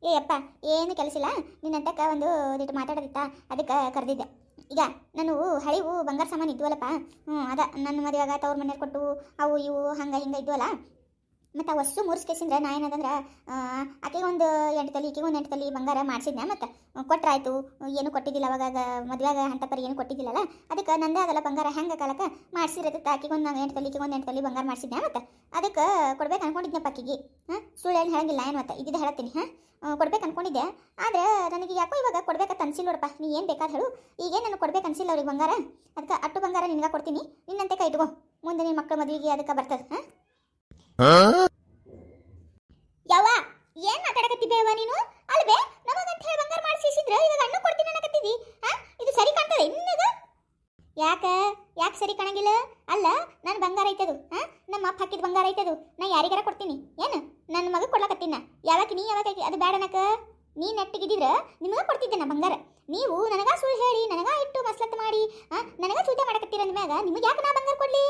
ಏ ಅಪ್ಪ ಏನು ಕೆಲಸ ಇಲ್ಲ ನಿನ್ನಂತಕ ಒಂದು ದಿಟ್ಟು ಮಾತಾಡೋದಿತ್ತ ಅದಕ್ಕೆ ಕರೆದಿದ್ದೆ. ಈಗ ನಾನು ಹಳಿವು ಬಂಗಾರ ಸಾಮಾನು ಇದ್ವಲ್ಲಪ್ಪ ಹ್ಞೂ ಅದ ನನ್ನ ಮದುವೆಯಾಗ ತವ್ರ ಮನೆಯವ್ರು ಕೊಟ್ಟು ಅವು ಇವು ಹಂಗೆ ಹಿಂಗೆ ಇದ್ವಲ್ಲ ಮತ್ತು ಆ ವಸ್ತು ಮುರ್ಸ್ಕೇಸಿಂದ್ರೆ ನಾ ಏನದಂದ್ರೆ ಆಕೆಗೆ ಒಂದು ಎಂಟು ತಲೆ ಈಕೆಗೆ ಒಂದು ಎಂಟು ತಲೆ ಬಂಗಾರ ಮಾಡಿಸಿದ್ನೆ ಮತ್ತು ಕೊಟ್ರಾಯ್ತು. ಏನು ಕೊಟ್ಟಿದ್ದಿಲ್ಲ ಅವಾಗ, ಮದುವೆಯಾಗ ಅಂತ ಪರಿ ಏನು ಕೊಟ್ಟಿದ್ದಿಲ್ಲಲ್ಲ ಅದಕ್ಕೆ ನಂದೇ ಅದಲ್ಲ ಬಂಗಾರ ಹೆಂಗೆ ಕಾಲಕ್ಕೆ ಮಾಡಿಸಿರತ್ತೆ ಆಕೆಗೆ ಒಂದು ಎಂಟು ತಲೆ ಈಕೆಗೆ ಒಂದು ಎಂಟು ತಲೆ ಬಂಗಾರ ಮಾಡಿಸಿದ್ನೆ ಮತ್ತು ಅದಕ್ಕೆ ಕೊಡ್ಬೇಕು ಅನ್ಕೊಂಡಿದ್ನಪ್ಪ ಆಕೆಗೆ ಹಾಂ? ಸುಳ್ಳು ಏನು ಹೇಳಂಗಿಲ್ಲ ಏನು ಮತ್ತೆ? ಇದ್ದಿದ್ದು ಹೇಳ್ತೀನಿ ಹಾಂ? ಕೊಡ್ಬೇಕು ಅನ್ಕೊಂಡಿದ್ದೆ. ಆದ್ರೆ ನನಗೆ ಯಾಕೋ ಇವಾಗ ಕೊಡ್ಬೇಕಂತ ಅನ್ಸಿಲ್ಲ ನೋಡಪ್ಪ, ನೀ ಏನು ಬೇಕಾದ ಹೇಳು. ಈಗೇನು ನಾನು ಕೊಡ್ಬೇಕು ಅನ್ಸಿಲ್ಲ ಅವ್ರಿಗೆ ಬಂಗಾರ? ಅದಕ್ಕೆ ಅಟ್ಟು ಬಂಗಾರ ನಿನಗೆ ಕೊಡ್ತೀನಿ. ನಿನ್ನಂತೆ ಕೈ ಇಟ್ಕೋ. ಮುಂದೆ ನಿನ್ನ ಮಕ್ಕಳ ಮದುವೆಗೆ ಅದಕ್ಕೆ ಬರ್ತದೆ. ಹಾಂ? ಯಾವ ಏನ್ ಮಾತಾಡಕತ್ತಿದ್ದೇವ ನೀನು? ಅಲ್ವೇ, ನಮಗಂತ ಹೇಳಿ ಬಂಗಾರ ಮಾಡಿಸಿದ್ರ ಇವಾಗ ಅಣ್ಣ ಕೊಡ್ತೀನಿ ಅನ್ನಕತ್ತಿದ್ದಿ ಇದು ಸರಿ ಕಾಣ್ತದೆ ಇನ್ನದ? ಯಾಕ? ಯಾಕೆ ಸರಿ ಕಾಣಂಗಿಲ್ಲ? ಅಲ್ಲ ನನ್ನ ಬಂಗಾರ ಐತದು ಹಾ ನಮ್ಮ ಅಪ್ಪ ಹಾಕಿದ ಬಂಗಾರ ಐತದು, ನಾ ಯಾರಿಗಾರ ಕೊಡ್ತೀನಿ, ಏನು? ನನ್ನ ಮಗ ಕೊಡ್ಲಕತ್ತಿನ? ಯಾವಾಗ ನೀ ಯಾವಾಗ ಅದು ಬೇಡ ಅನ್ನಕ ನೀ ನೆಟ್ಟಿಗಿದ್ರ ನಿಮಗ ಕೊಡ್ತಿದ್ದೆ ನಾ ಬಂಗಾರ. ನೀವು ನನಗ ಸುಳ್ಳು ಹೇಳಿ, ನನಗ ಇಟ್ಟು ಮಸ್ಲತ್ ಮಾಡಿ ನನಗ ಚೂತೆ ಮಾಡಕತ್ತೀರ ಅಂದ್ಮ್ಯಾಗ, ನಿಮಗೆ ಯಾಕೆ ನಾ ಬಂಗಾರ ಕೊಡ್ಲಿ?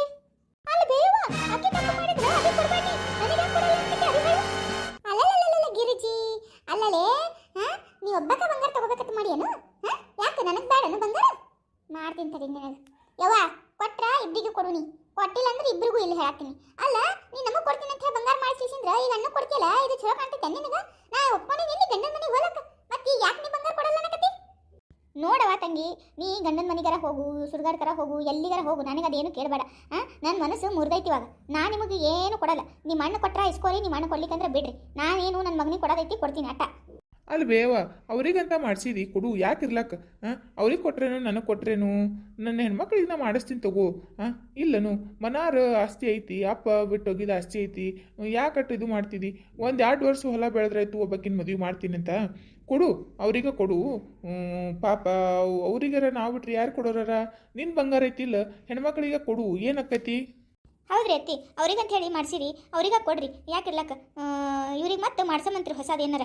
ಎಲ್ಲಿಗಾರ ಹೋಗು ನನಗೆ ಅದೇನು ಕೇಳಬೇಡ. ಹಾಂ ನನ್ನ ಮನಸ್ಸು ಮುರಿದೈತಿ ಇವಾಗ. ನಾ ನಿಮಗೆ ಏನು ಕೊಡಲ್ಲ. ನಿಮ್ಮ ಅಣ್ಣ ಕೊಟ್ಟರೆ ಇಸ್ಕೋರಿ ನಿಮ್ಮ ಅಣ್ಣ ಕೊಡ್ಲಿಕ್ಕಂದ್ರೆ ಬಿಡ್ರಿ. ನಾನೇನು ನನ್ನ ಮಗನಿಗೆ ಕೊಡೋದೈತಿ ಕೊಡ್ತೀನಿ ಅಟ್ಟ. ಅಲ್ವೇವ ಅವ್ರಿಗಂತ ಮಾಡಿಸಿದಿ, ಕೊಡು, ಯಾಕೆ ಇರ್ಲಕ್ಕ ಅವ್ರಿಗೆ ಕೊಟ್ರೇನು, ನನಗೆ ಕೊಟ್ರೇನು? ನನ್ನ ಹೆಣ್ಮಕ್ಳಿಗೆ ನಾ ಮಾಡಿಸ್ತೀನಿ ತಗೋ. ಹಾಂ ಇಲ್ಲನು, ಮನಾರ ಆಸ್ತಿ ಐತಿ, ಅಪ್ಪ ಬಿಟ್ಟೋಗಿದ ಆಸ್ತಿ ಐತಿ. ಯಾಕಟ್ಟು ಇದು ಮಾಡ್ತಿದ್ದಿ ಒಂದು ಎರಡು ವರ್ಷ ಹೊಲ ಬೆಳೆದ್ರಾಯ್ತು ಒಬ್ಬಕ್ಕಿನ ಮದುವೆ ಮಾಡ್ತೀನಿ ಅಂತ ಕೊಡು, ಅವ್ರಿಗೆ ಕೊಡು. ಪಾಪ, ಅವ್- ಅವ್ರಿಗಾರ ನಾವು ಬಿಟ್ರೆ ಯಾರು ಕೊಡೋರಾರ? ನಿನ್ನ ಬಂಗಾರ ಐತಿಲ್ಲ, ಹೆಣ್ಮಕ್ಳಿಗೆ ಕೊಡು ಏನಕ್ಕೈತಿ ಹೌದ್ರಿ ಅತ್ತಿ, ಅವ್ರಿಗಂತ ಹೇಳಿ ಮಾಡ್ಸಿರಿ, ಅವ್ರಿಗೆ ಕೊಡ್ರಿ. ಯಾಕಿರ್ಲಕ್ಕ ಇವ್ರಿಗೆ ಮತ್ತೆ ಮಾಡ್ಸಮಂತ್ರಿ ಹೊಸದು ಏನಾರ?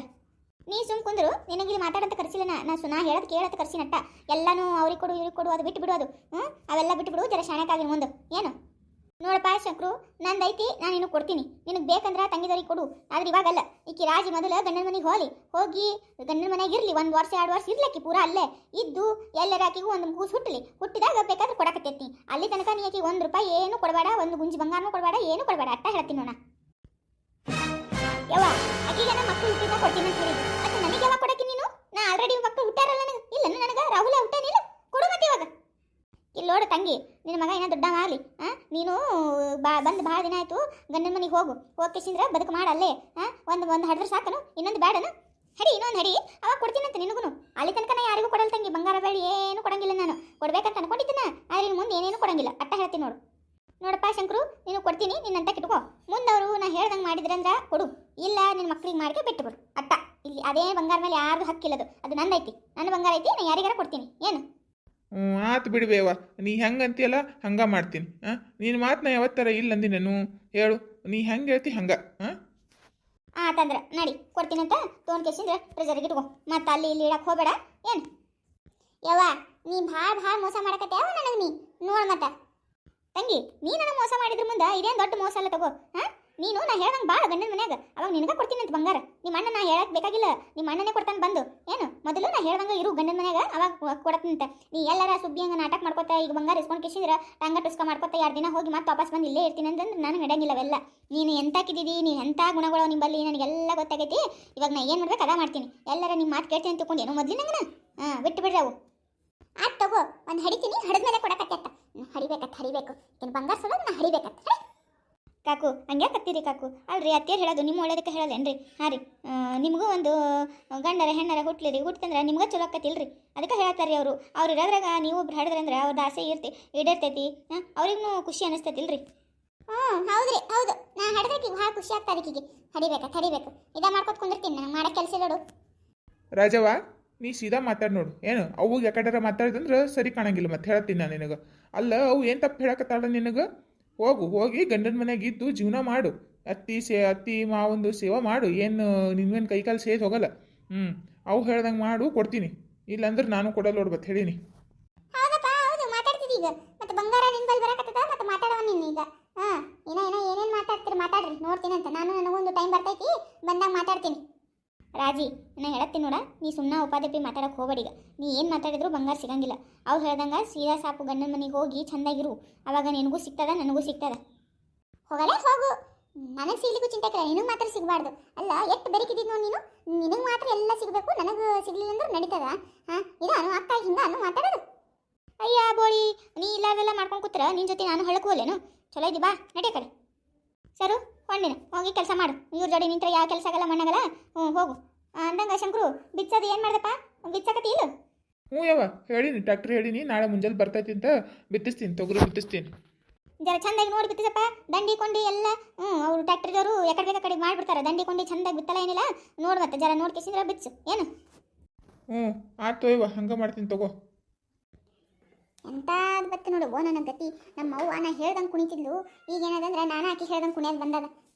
ನೀ ಸುಮ್ ಕುಂದ್ರು ನಿನಗಿಲ್ಲಿ ಮಾತಾಡಂತ ಕರ್ಸಿಲ್ಲ ನಾ ಸುನಾ ಹೇಳದ್ ಕೇಳತ್ ಕರ್ಸಿನಟ್ಟ. ಎಲ್ಲಾನು ಅವ್ರಿಗೆ ಕೊಡು, ಇವ್ರಿಗೆ ಕೊಡು, ಅದು ಬಿಟ್ಟು ಬಿಡು ಅದು. ಹ್ಞೂ ಅವೆಲ್ಲ ಬಿಟ್ಟು ಬಿಡು, ಜರ ಶಾಣಕ್ಕಾಗಿ ಮುಂದೆ. ಏನು? ನೋಡಪ್ಪ ಶಂಕರು ನಂದೈತಿ ನಾನು ನಿನಗೆ ಕೊಡ್ತೀನಿ. ನಿನಗೆ ಬೇಕಂದ್ರೆ ತಂಗಿದವ್ರಿಗೆ ಕೊಡು. ಆದ್ರೆ ಇವಾಗಲ್ಲ. ಈಕಿ ರಾಜಿ ಮೊದಲು ಗಂಡನ ಮನೆಗೆ ಹೋಲಿ. ಹೋಗಿ ಗಂಡನ ಮನೆಗೆ ಇರಲಿ. ಒಂದು ವರ್ಷ, ಎರಡು ವರ್ಷ ಇರ್ಲಕ್ಕಿ ಪೂರ ಅಲ್ಲೇ. ಇದ್ದು ಎಲ್ಲರ ಆಕಿಗೂ ಒಂದು ಕೂಸು ಹುಟ್ಟಲಿ ಹುಟ್ಟಿದಾಗ ಬೇಕಾದ್ರೆ ಕೊಡಕತ್ತೈತಿ. ಅಲ್ಲಿ ತನಕ ನೀ ಆಕಿಗೆ ಒಂದು ರೂಪಾಯಿ ಏನು ಕೊಡಬೇಡ, ಒಂದು ಗುಂಜಿ ಬಂಗಾರನೂ ಕೊಡಬೇಡ, ಏನು ಕೊಡಬೇಡ. ಅಟ್ಟ ಹೇಳ್ತೀನಿ ನೋಣ ಯವ್ವ, ಆಕಿಗೆ ಮಕ್ಕಳು ಹುಟ್ಟಿದ ಕೊಡ್ತೀನಿ ಅಂತ ಹೇಳಿದ್ರು ಮತ್ತೆ ನನಗೆ ಯಾವಾಗ ಕೊಡಕ್ಕೆ ನೀನು? ನಾ ಆಲ್ರೆಡಿ ಮಕ್ಕಳು ಹುಟ್ಟಾರಲ್ಲ ನನಗೆ. ಇಲ್ಲ ನನಗೆ ರಾಹುಲ ಹುಟ್ಟಾನಿಲ್ಲ ಕೊಡು ಮತ್ತೆ ಇವಾಗ. ಇಲ್ಲಿ ನೋಡು ತಂಗಿ, ನಿನ್ನ ಮಗ ಏನೋ ದೊಡ್ಡವ ಆಗಲಿ ಹಾಂ ನೀನು ಬಾ, ಬಂದು ಭಾಳ ದಿನ ಆಯಿತು, ಗಂಡನ ಮನೆಗೆ ಹೋಗು ಹೋಗ್ಕೇಸಿಂದ್ರೆ ಬದುಕು ಮಾಡಲ್ಲೇ ಹಾಂ ಒಂದು ಒಂದು ಹಡಿದ್ರೆ ಸಾಕನು, ಇನ್ನೊಂದು ಬೇಡನು ಹಡಿ, ಇನ್ನೊಂದು ಹಡಿ, ಅವಾಗ ಕೊಡ್ತೀನಂತ ನಿನಗೂ ಅಲ್ಲಿ ತನಕ ನಾ ಯಾರಿಗೂ ಕೊಡಲ್ಲ ತಂಗಿ, ಬಂಗಾರ ಬೇಡಿ ಏನು ಕೊಡಂಗಿಲ್ಲ ನಾನು. ಕೊಡ್ಬೇಕಂತ ಅನ್ಕೊಂಡಿದ್ದೀನ, ಆದ್ರೆ ಇನ್ನು ಮುಂದೆ ಏನೇನು ಕೊಡಂಗಿಲ್ಲ. ಅಟ್ಟ ಹೇಳ್ತೀನಿ ನೋಡು. ನೋಡಪ್ಪ ಶಂಕರು, ನೀನು ಕೊಡ್ತೀನಿ, ನಿನ್ನಂತ ಕಿಟ್ಕೋ. ಮುಂದವರು ನಾ ಹೇಳ್ದಂಗೆ ಮಾಡಿದ್ರಂದ್ರೆ ಕೊಡು. ಇಲ್ಲ ನಿನ್ನ ಮಕ್ಳಿಗೆ ಮಾಡಿಕೆ ಬಿಟ್ಟು ಬಿಡು ಅಟ್ಟ, ಇಲ್ಲಿ ಅದೇ ಬಂಗಾರ ಮೇಲೆ ಯಾರಿಗೂ ಹಕ್ಕಿಲ್ಲದು. ಅದು ನಂದೈತಿ. ನನ್ನ ಬಂಗಾರ ಐತಿ, ನಾ ಯಾರಿಗಾರ ಕೊಡ್ತೀನಿ. ಏನು? ಹ್ಞೂ, ಆತು ಬಿಡ್ಬೇವ ನೀ ಹೆಂಗೆ ಅಂತೀಯಲ್ಲ ಹಂಗೆ ಮಾಡ್ತೀನಿ. ಹಾಂ? ನಿನ್ನ ಮಾತನ್ನ ಯಾವತ್ತರ ಇಲ್ಲ ಅಂದಿ ನಾನು ಹೇಳು, ನೀ ಹೆಂಗೆ ಹೇಳ್ತಿ ಹಂಗೆ? ಹಾಂ? ಆತಂದ್ರೆ, ನಡಿ ಕೊಡ್ತೀನಂತ ತೋನ್ ಕೇಸಿಂದ್ರೆ ಟ್ರೆಜರಿಗೆ ಇಟ್ಕೋ. ಮತ್ತೆ ಅಲ್ಲಿ ಇಲ್ಲಿ ಇಡಕ್ಕೆ ಹೋಗಬೇಡ. ಏನು? ಯವ್ವ, ನೀ ಭಾಳ ಭಾಳ ಮೋಸ ಮಾಡಕತ್ತೆ ಯಾವ ನನಗೆ ನೀ? ನೋಡ ಮತ್ತೆ. ತಂಗಿ, ನೀ ನನಗೆ ಮೋಸ ಮಾಡಿದ್ರ ಮುಂದೆ ಇದೇನು ದೊಡ್ಡ ಮೋಸ ಅಲ್ಲ ತಗೋ. ಹಾಂ? ನೀನು ನಾ ಹೇಳ್ದಂಗೆ ಬಾ ಗಂಡನ ಮನ್ಯಾಗ. ಅವಾಗ ನಿನಗ ಕೊಡ್ತೀನಿ ಅಂತ ಬಂಗಾರ. ನಿಮ್ಮ ಅಣ್ಣ ನಾ ಹೇಳಕ್ ಬೇಕಾಗಿಲ್ಲ. ನಿಮ್ಮ ಅಣ್ಣನೇ ಕೊಡ್ತಾನೆ ಬಂದು. ಏನು? ಮೊದಲು ನಾ ಹೇಳ್ದಂಗೆ ಇರು ಗಂಡನ ಮನ್ಯಾಗ. ಅವಾಗ ಕೊಡತ್ತಂತ. ನೀ ಎಲ್ಲರ ಸುಬ್ಬಿ ಹಂಗ ನಾಟಕ ಮಾಡ್ಕೋತ, ಈಗ ಬಂಗಾರ ಇಸ್ಕೊಂಡು ಕಿಸಿದ್ರ ಟಂಗ ಟುಸ್ಕ ಮಾಡ್ಕೋತ ಎರಡು ದಿನ ಹೋಗಿ ಮತ್ತೆ ವಾಪಸ್ ಬಂದು ಇಲ್ಲೇ ಇರ್ತೀನಿ ಅಂತಂದ್ರೆ ನಾನು ಹಿಡಂಗಿಲ್ಲ ಅವೆಲ್ಲ. ನೀನು ಎಂತಾಕಿದ್ದೀವಿ ನೀ ಎಂಥ ಗುಣಗಳು ನಿಂಬಲ್ಲಿ ನನಗೆಲ್ಲ ಗೊತ್ತಾಗೈತಿ. ಇವಾಗ ನಾ ಏನು ಮಾಡ್ಬೇಕು ಅದ ಮಾಡ್ತೀನಿ. ಎಲ್ಲರ ನಿಮ್ಮ ಮಾತು ಕೇಳ್ತೀನಿ ಅಂತ ಏನು ಮೊದ್ಲಿನಂಗನ ಹಾಂ ಬಿಟ್ಟು ಬಿಡ್ರಿ ಅವು. ಆತ್ ತಗೋ, ಒಂದು ಹಡಿತೀನಿ. ಹಡದ ಮೇಲೆ ಕೊಡಕತ್ತೆ ಹಡಿಬೇಕತ್, ಹಡಿಬೇಕು. ಇನ್ನು ಬಂಗಾರ ಸಲ ನಾ ಹಡಿಬೇಕತ್. ಕಾಕು ಹಂಗೆ ಕತ್ತೀರಿ ಕಾಕು? ಅಲ್ರಿ ಅತ್ತೇರು ಹೇಳೋದು ನಿಮ್ಮ ಒಳ್ಳೇದಕ್ಕೆ ಹೇಳೋದೇನ್ರಿ ಹಾಂ ರೀ. ನಿಮಗೂ ಒಂದು ಗಂಡರ ಹೆಣ್ಣರ ಹುಟ್ಲಿರಿ. ಹುಟ್ಟಂದ್ರೆ ನಿಮ್ಗೆ ಚಲೋ ಆಕತಿಲ್ರಿ? ಅದಕ್ಕೆ ಹೇಳ್ತಾರೆ ಅವರು. ಅವ್ರು ಇರೋದ್ರಾಗ ನೀವು ಒಬ್ರು ಅಂದ್ರೆ ಅವ್ರದ್ದು ಆಸೆ ಇರ್ತಿ ಈಡೇರ್ತೈತಿ. ಹಾಂ ಅವ್ರಿಗೂ ಖುಷಿ ಅನಿಸ್ತೈತಿಲ್ರಿ? ಹ್ಞೂ ಹೌದ್ರಿ ಹೌದು. ನಾ ಹಡ್ದಕ್ಕೆ ಭಾಳ ಖುಷಿ ಆಗ್ತಾರೆ ಈಕಿಗೆ. ಹಡಿಬೇಕಾ ಹಡಿಬೇಕು ಇದ ಮಾಡ್ಕೊತ ಕುಂದಿರ್ತೀನಿ ನನಗೆ ಮಾಡೋ ಕೆಲಸ ನೋಡು. ರಾಜವ್ವ ನೀ ಸೀದಾ ಮಾತಾಡ್ ನೋಡು. ಏನು ಅವು ಯಾಕಡಾರ ಮಾತಾಡಿದಂದ್ರೆ ಸರಿ ಕಾಣಂಗಿಲ್ಲ ಮತ್ತೆ ಹೇಳ್ತೀನಿ ನಾನು ನಿನಗೆ. ಅಲ್ಲ ಅವು ಏನು ತಪ್ಪು ಹೇಳಕತ್ತಾಳ ನಿನಗೆ? ಹೋಗು, ಹೋಗಿ ಗಂಡನ ಮನೆಗೆ ಇದ್ದು ಜೀವನ ಮಾಡು. ಅತ್ತಿ ಸೇ, ಅತ್ತಿ ಮಾವಂದು ಸೇವಾ ಮಾಡು. ಏನು ನಿನ್ವೇನು ಕೈಕಾಲು ಸೇದು ಹೋಗಲ್ಲ. ಹ್ಞೂ ಅವು ಹೇಳ್ದಂಗೆ ಮಾಡು, ಕೊಡ್ತೀನಿ. ಇಲ್ಲಾಂದ್ರೆ ನಾನು ಕೊಡಲ್ಲ ನೋಡು ಹೇಳಿನಿ. ಹೌದಪ್ಪ, ಹೌದು, ಮಾತಾಡ್ತಿದ್ದಿ ಈಗ. ಮತ್ತೆ ಬಂಗಾರ ಬರಕತ್ತದ? ಮತ್ತೆ ಮಾತಾಡವ ನೀನು ಈಗ? ಹಾ ಏನೋ ಏನೋ ಏನೇನು ಮಾತಾಡ್ತೀರಿ, ಮಾತಾಡ್ರಿ. ನೋಡ್ತೀನಿ ಅಂತ. ನಾನು ನನಗೊಂದು ಟೈಮ್ ಬರ್ತೈತಿ, ಬಂದಾಗ ಮಾತಾಡ್ತೀನಿ. ರಾಜಿ ನಾನು ಹೇಳತ್ತೀನಿ ನೋಡ, ನೀ ಸುಮ್ಮನೆ ಉಪಾಧ್ಯಪಿ ಮಾತಾಡಕ್ಕೆ ಹೋಗಬೇಡಿ ಈಗ. ನೀ ಏನು ಮಾತಾಡಿದ್ರು ಬಂಗಾರ ಸಿಗಂಗಿಲ್ಲ. ಅವ್ರು ಹೇಳ್ದಂಗೆ ಸೀದಾ ಸಾಪು ಗಂಡನ ಮನೆಗೆ ಹೋಗಿ ಚಂದಾಗಿರು. ಅವಾಗ ನಿನಗೂ ಸಿಗ್ತದ, ನನಗೂ ಸಿಗ್ತದ. ಹೋಗಲ್ಲ ಹೋಗು. ನನಗೆ ಸಿಗ್ಲಿಕ್ಕೂ ಚಿಂತೆ ಕರೆ, ನಿನಗೆ ಮಾತ್ರ ಸಿಗಬಾರ್ದು. ಅಲ್ಲ, ಎಷ್ಟು ಬೆರಿಕಿದ್ದು ನೋಡಿ ನೀನು? ನಿನಗೆ ಮಾತ್ರ ಎಲ್ಲ ಸಿಗಬೇಕು, ನನಗೆ ಸಿಗ್ಲಿಲ್ಲ ಅಂದ್ರೆ ನಡೀತದ? ಹಾಂ ಇದಾನು ಅಕ್ಕ ಹಿಂಗ ಅನು ಮಾತಾಡೋದು. ಅಯ್ಯ ಬೋಳಿ, ನೀ ಇಲ್ಲಾವೆಲ್ಲ ಮಾಡ್ಕೊಂಡು ಕೂತ್ರ ನಿನ್ನ ಜೊತೆ ನಾನು ಹೇಳಕ್ಕೆ ಹೋಲೇನು ಚಲೋ ಇದ್ದಿ ಬಾ ನಡಿ ಕಡೆ ಸರು ಹೊಂಡಿನ ಹೋಗಿ ಕೆಲಸ ಮಾಡು. ಇವ್ರ ಜೋಡಿ ನಿಂತ್ರ ಯಾವ ಕೆಲಸ ಆಗಲ್ಲ ಮಣ್ಣಾಗಲ್ಲ? ಹ್ಞೂ ಹೋಗು. ಅಂದಂಗ ಶಂಕರು ಬಿಚ್ಚದು ಏನು ಮಾಡ್ದಪ್ಪ? ಬಿಚ್ಚಕತಿ ಇಲ್ಲ? ಹ್ಞೂ ಯಾವ ಹೇಳಿನಿ ಟ್ಯಾಕ್ಟ್ರಿ ಹೇಳಿನಿ ನಾಳೆ ಮುಂಜಾನೆ ಬರ್ತೈತಿ ಅಂತ ಬಿತ್ತಿಸ್ತೀನಿ ತೊಗರಿ ಬಿತ್ತಿಸ್ತೀನಿ. ಜರ ಚಂದಾಗಿ ನೋಡಿ ಬಿತ್ತಿಸಪ್ಪ. ದಂಡಿ ಕೊಂಡಿ ಎಲ್ಲ ಹ್ಞೂ ಅವ್ರು ಟ್ಯಾಕ್ಟ್ರಿದವರು ಎಕಡೆ ಬೇಕಾ ಕಡೆ ಮಾಡಿಬಿಡ್ತಾರೆ. ದಂಡಿ ಕೊಂಡಿ ಚಂದಾಗಿ ಬಿತ್ತಲ್ಲ ಏನಿಲ್ಲ? ನೋಡ್ಬತ್ತೆ ಮತ್ತೆ ಜರ ನೋಡಿ ಕಿಸಿಂದ್ರ ಬಿಚ್ಚು. ಏನು? ಹ್ಞೂ ಆಯ್ತು ಇವ ಹಂಗೆ ಮಾಡ್ತೀನಿ ತಗೋ. ಎಂತ ಬತ್ತೆ ನೋಡು ಓ ನನ್ನ ಗತಿ. ನಮ್ಮ ಅವ್ವ ನಾ ಹೇಳ್ದಂಗೆ ಕುಣಿತಿದ್ಲು. ಈಗ ಏನದಂದ್ರೆ ನಾನು ಆಕಿ ಹೇಳ್ದಂಗೆ ಕುಣಿಯೋದು ಬಂದದ.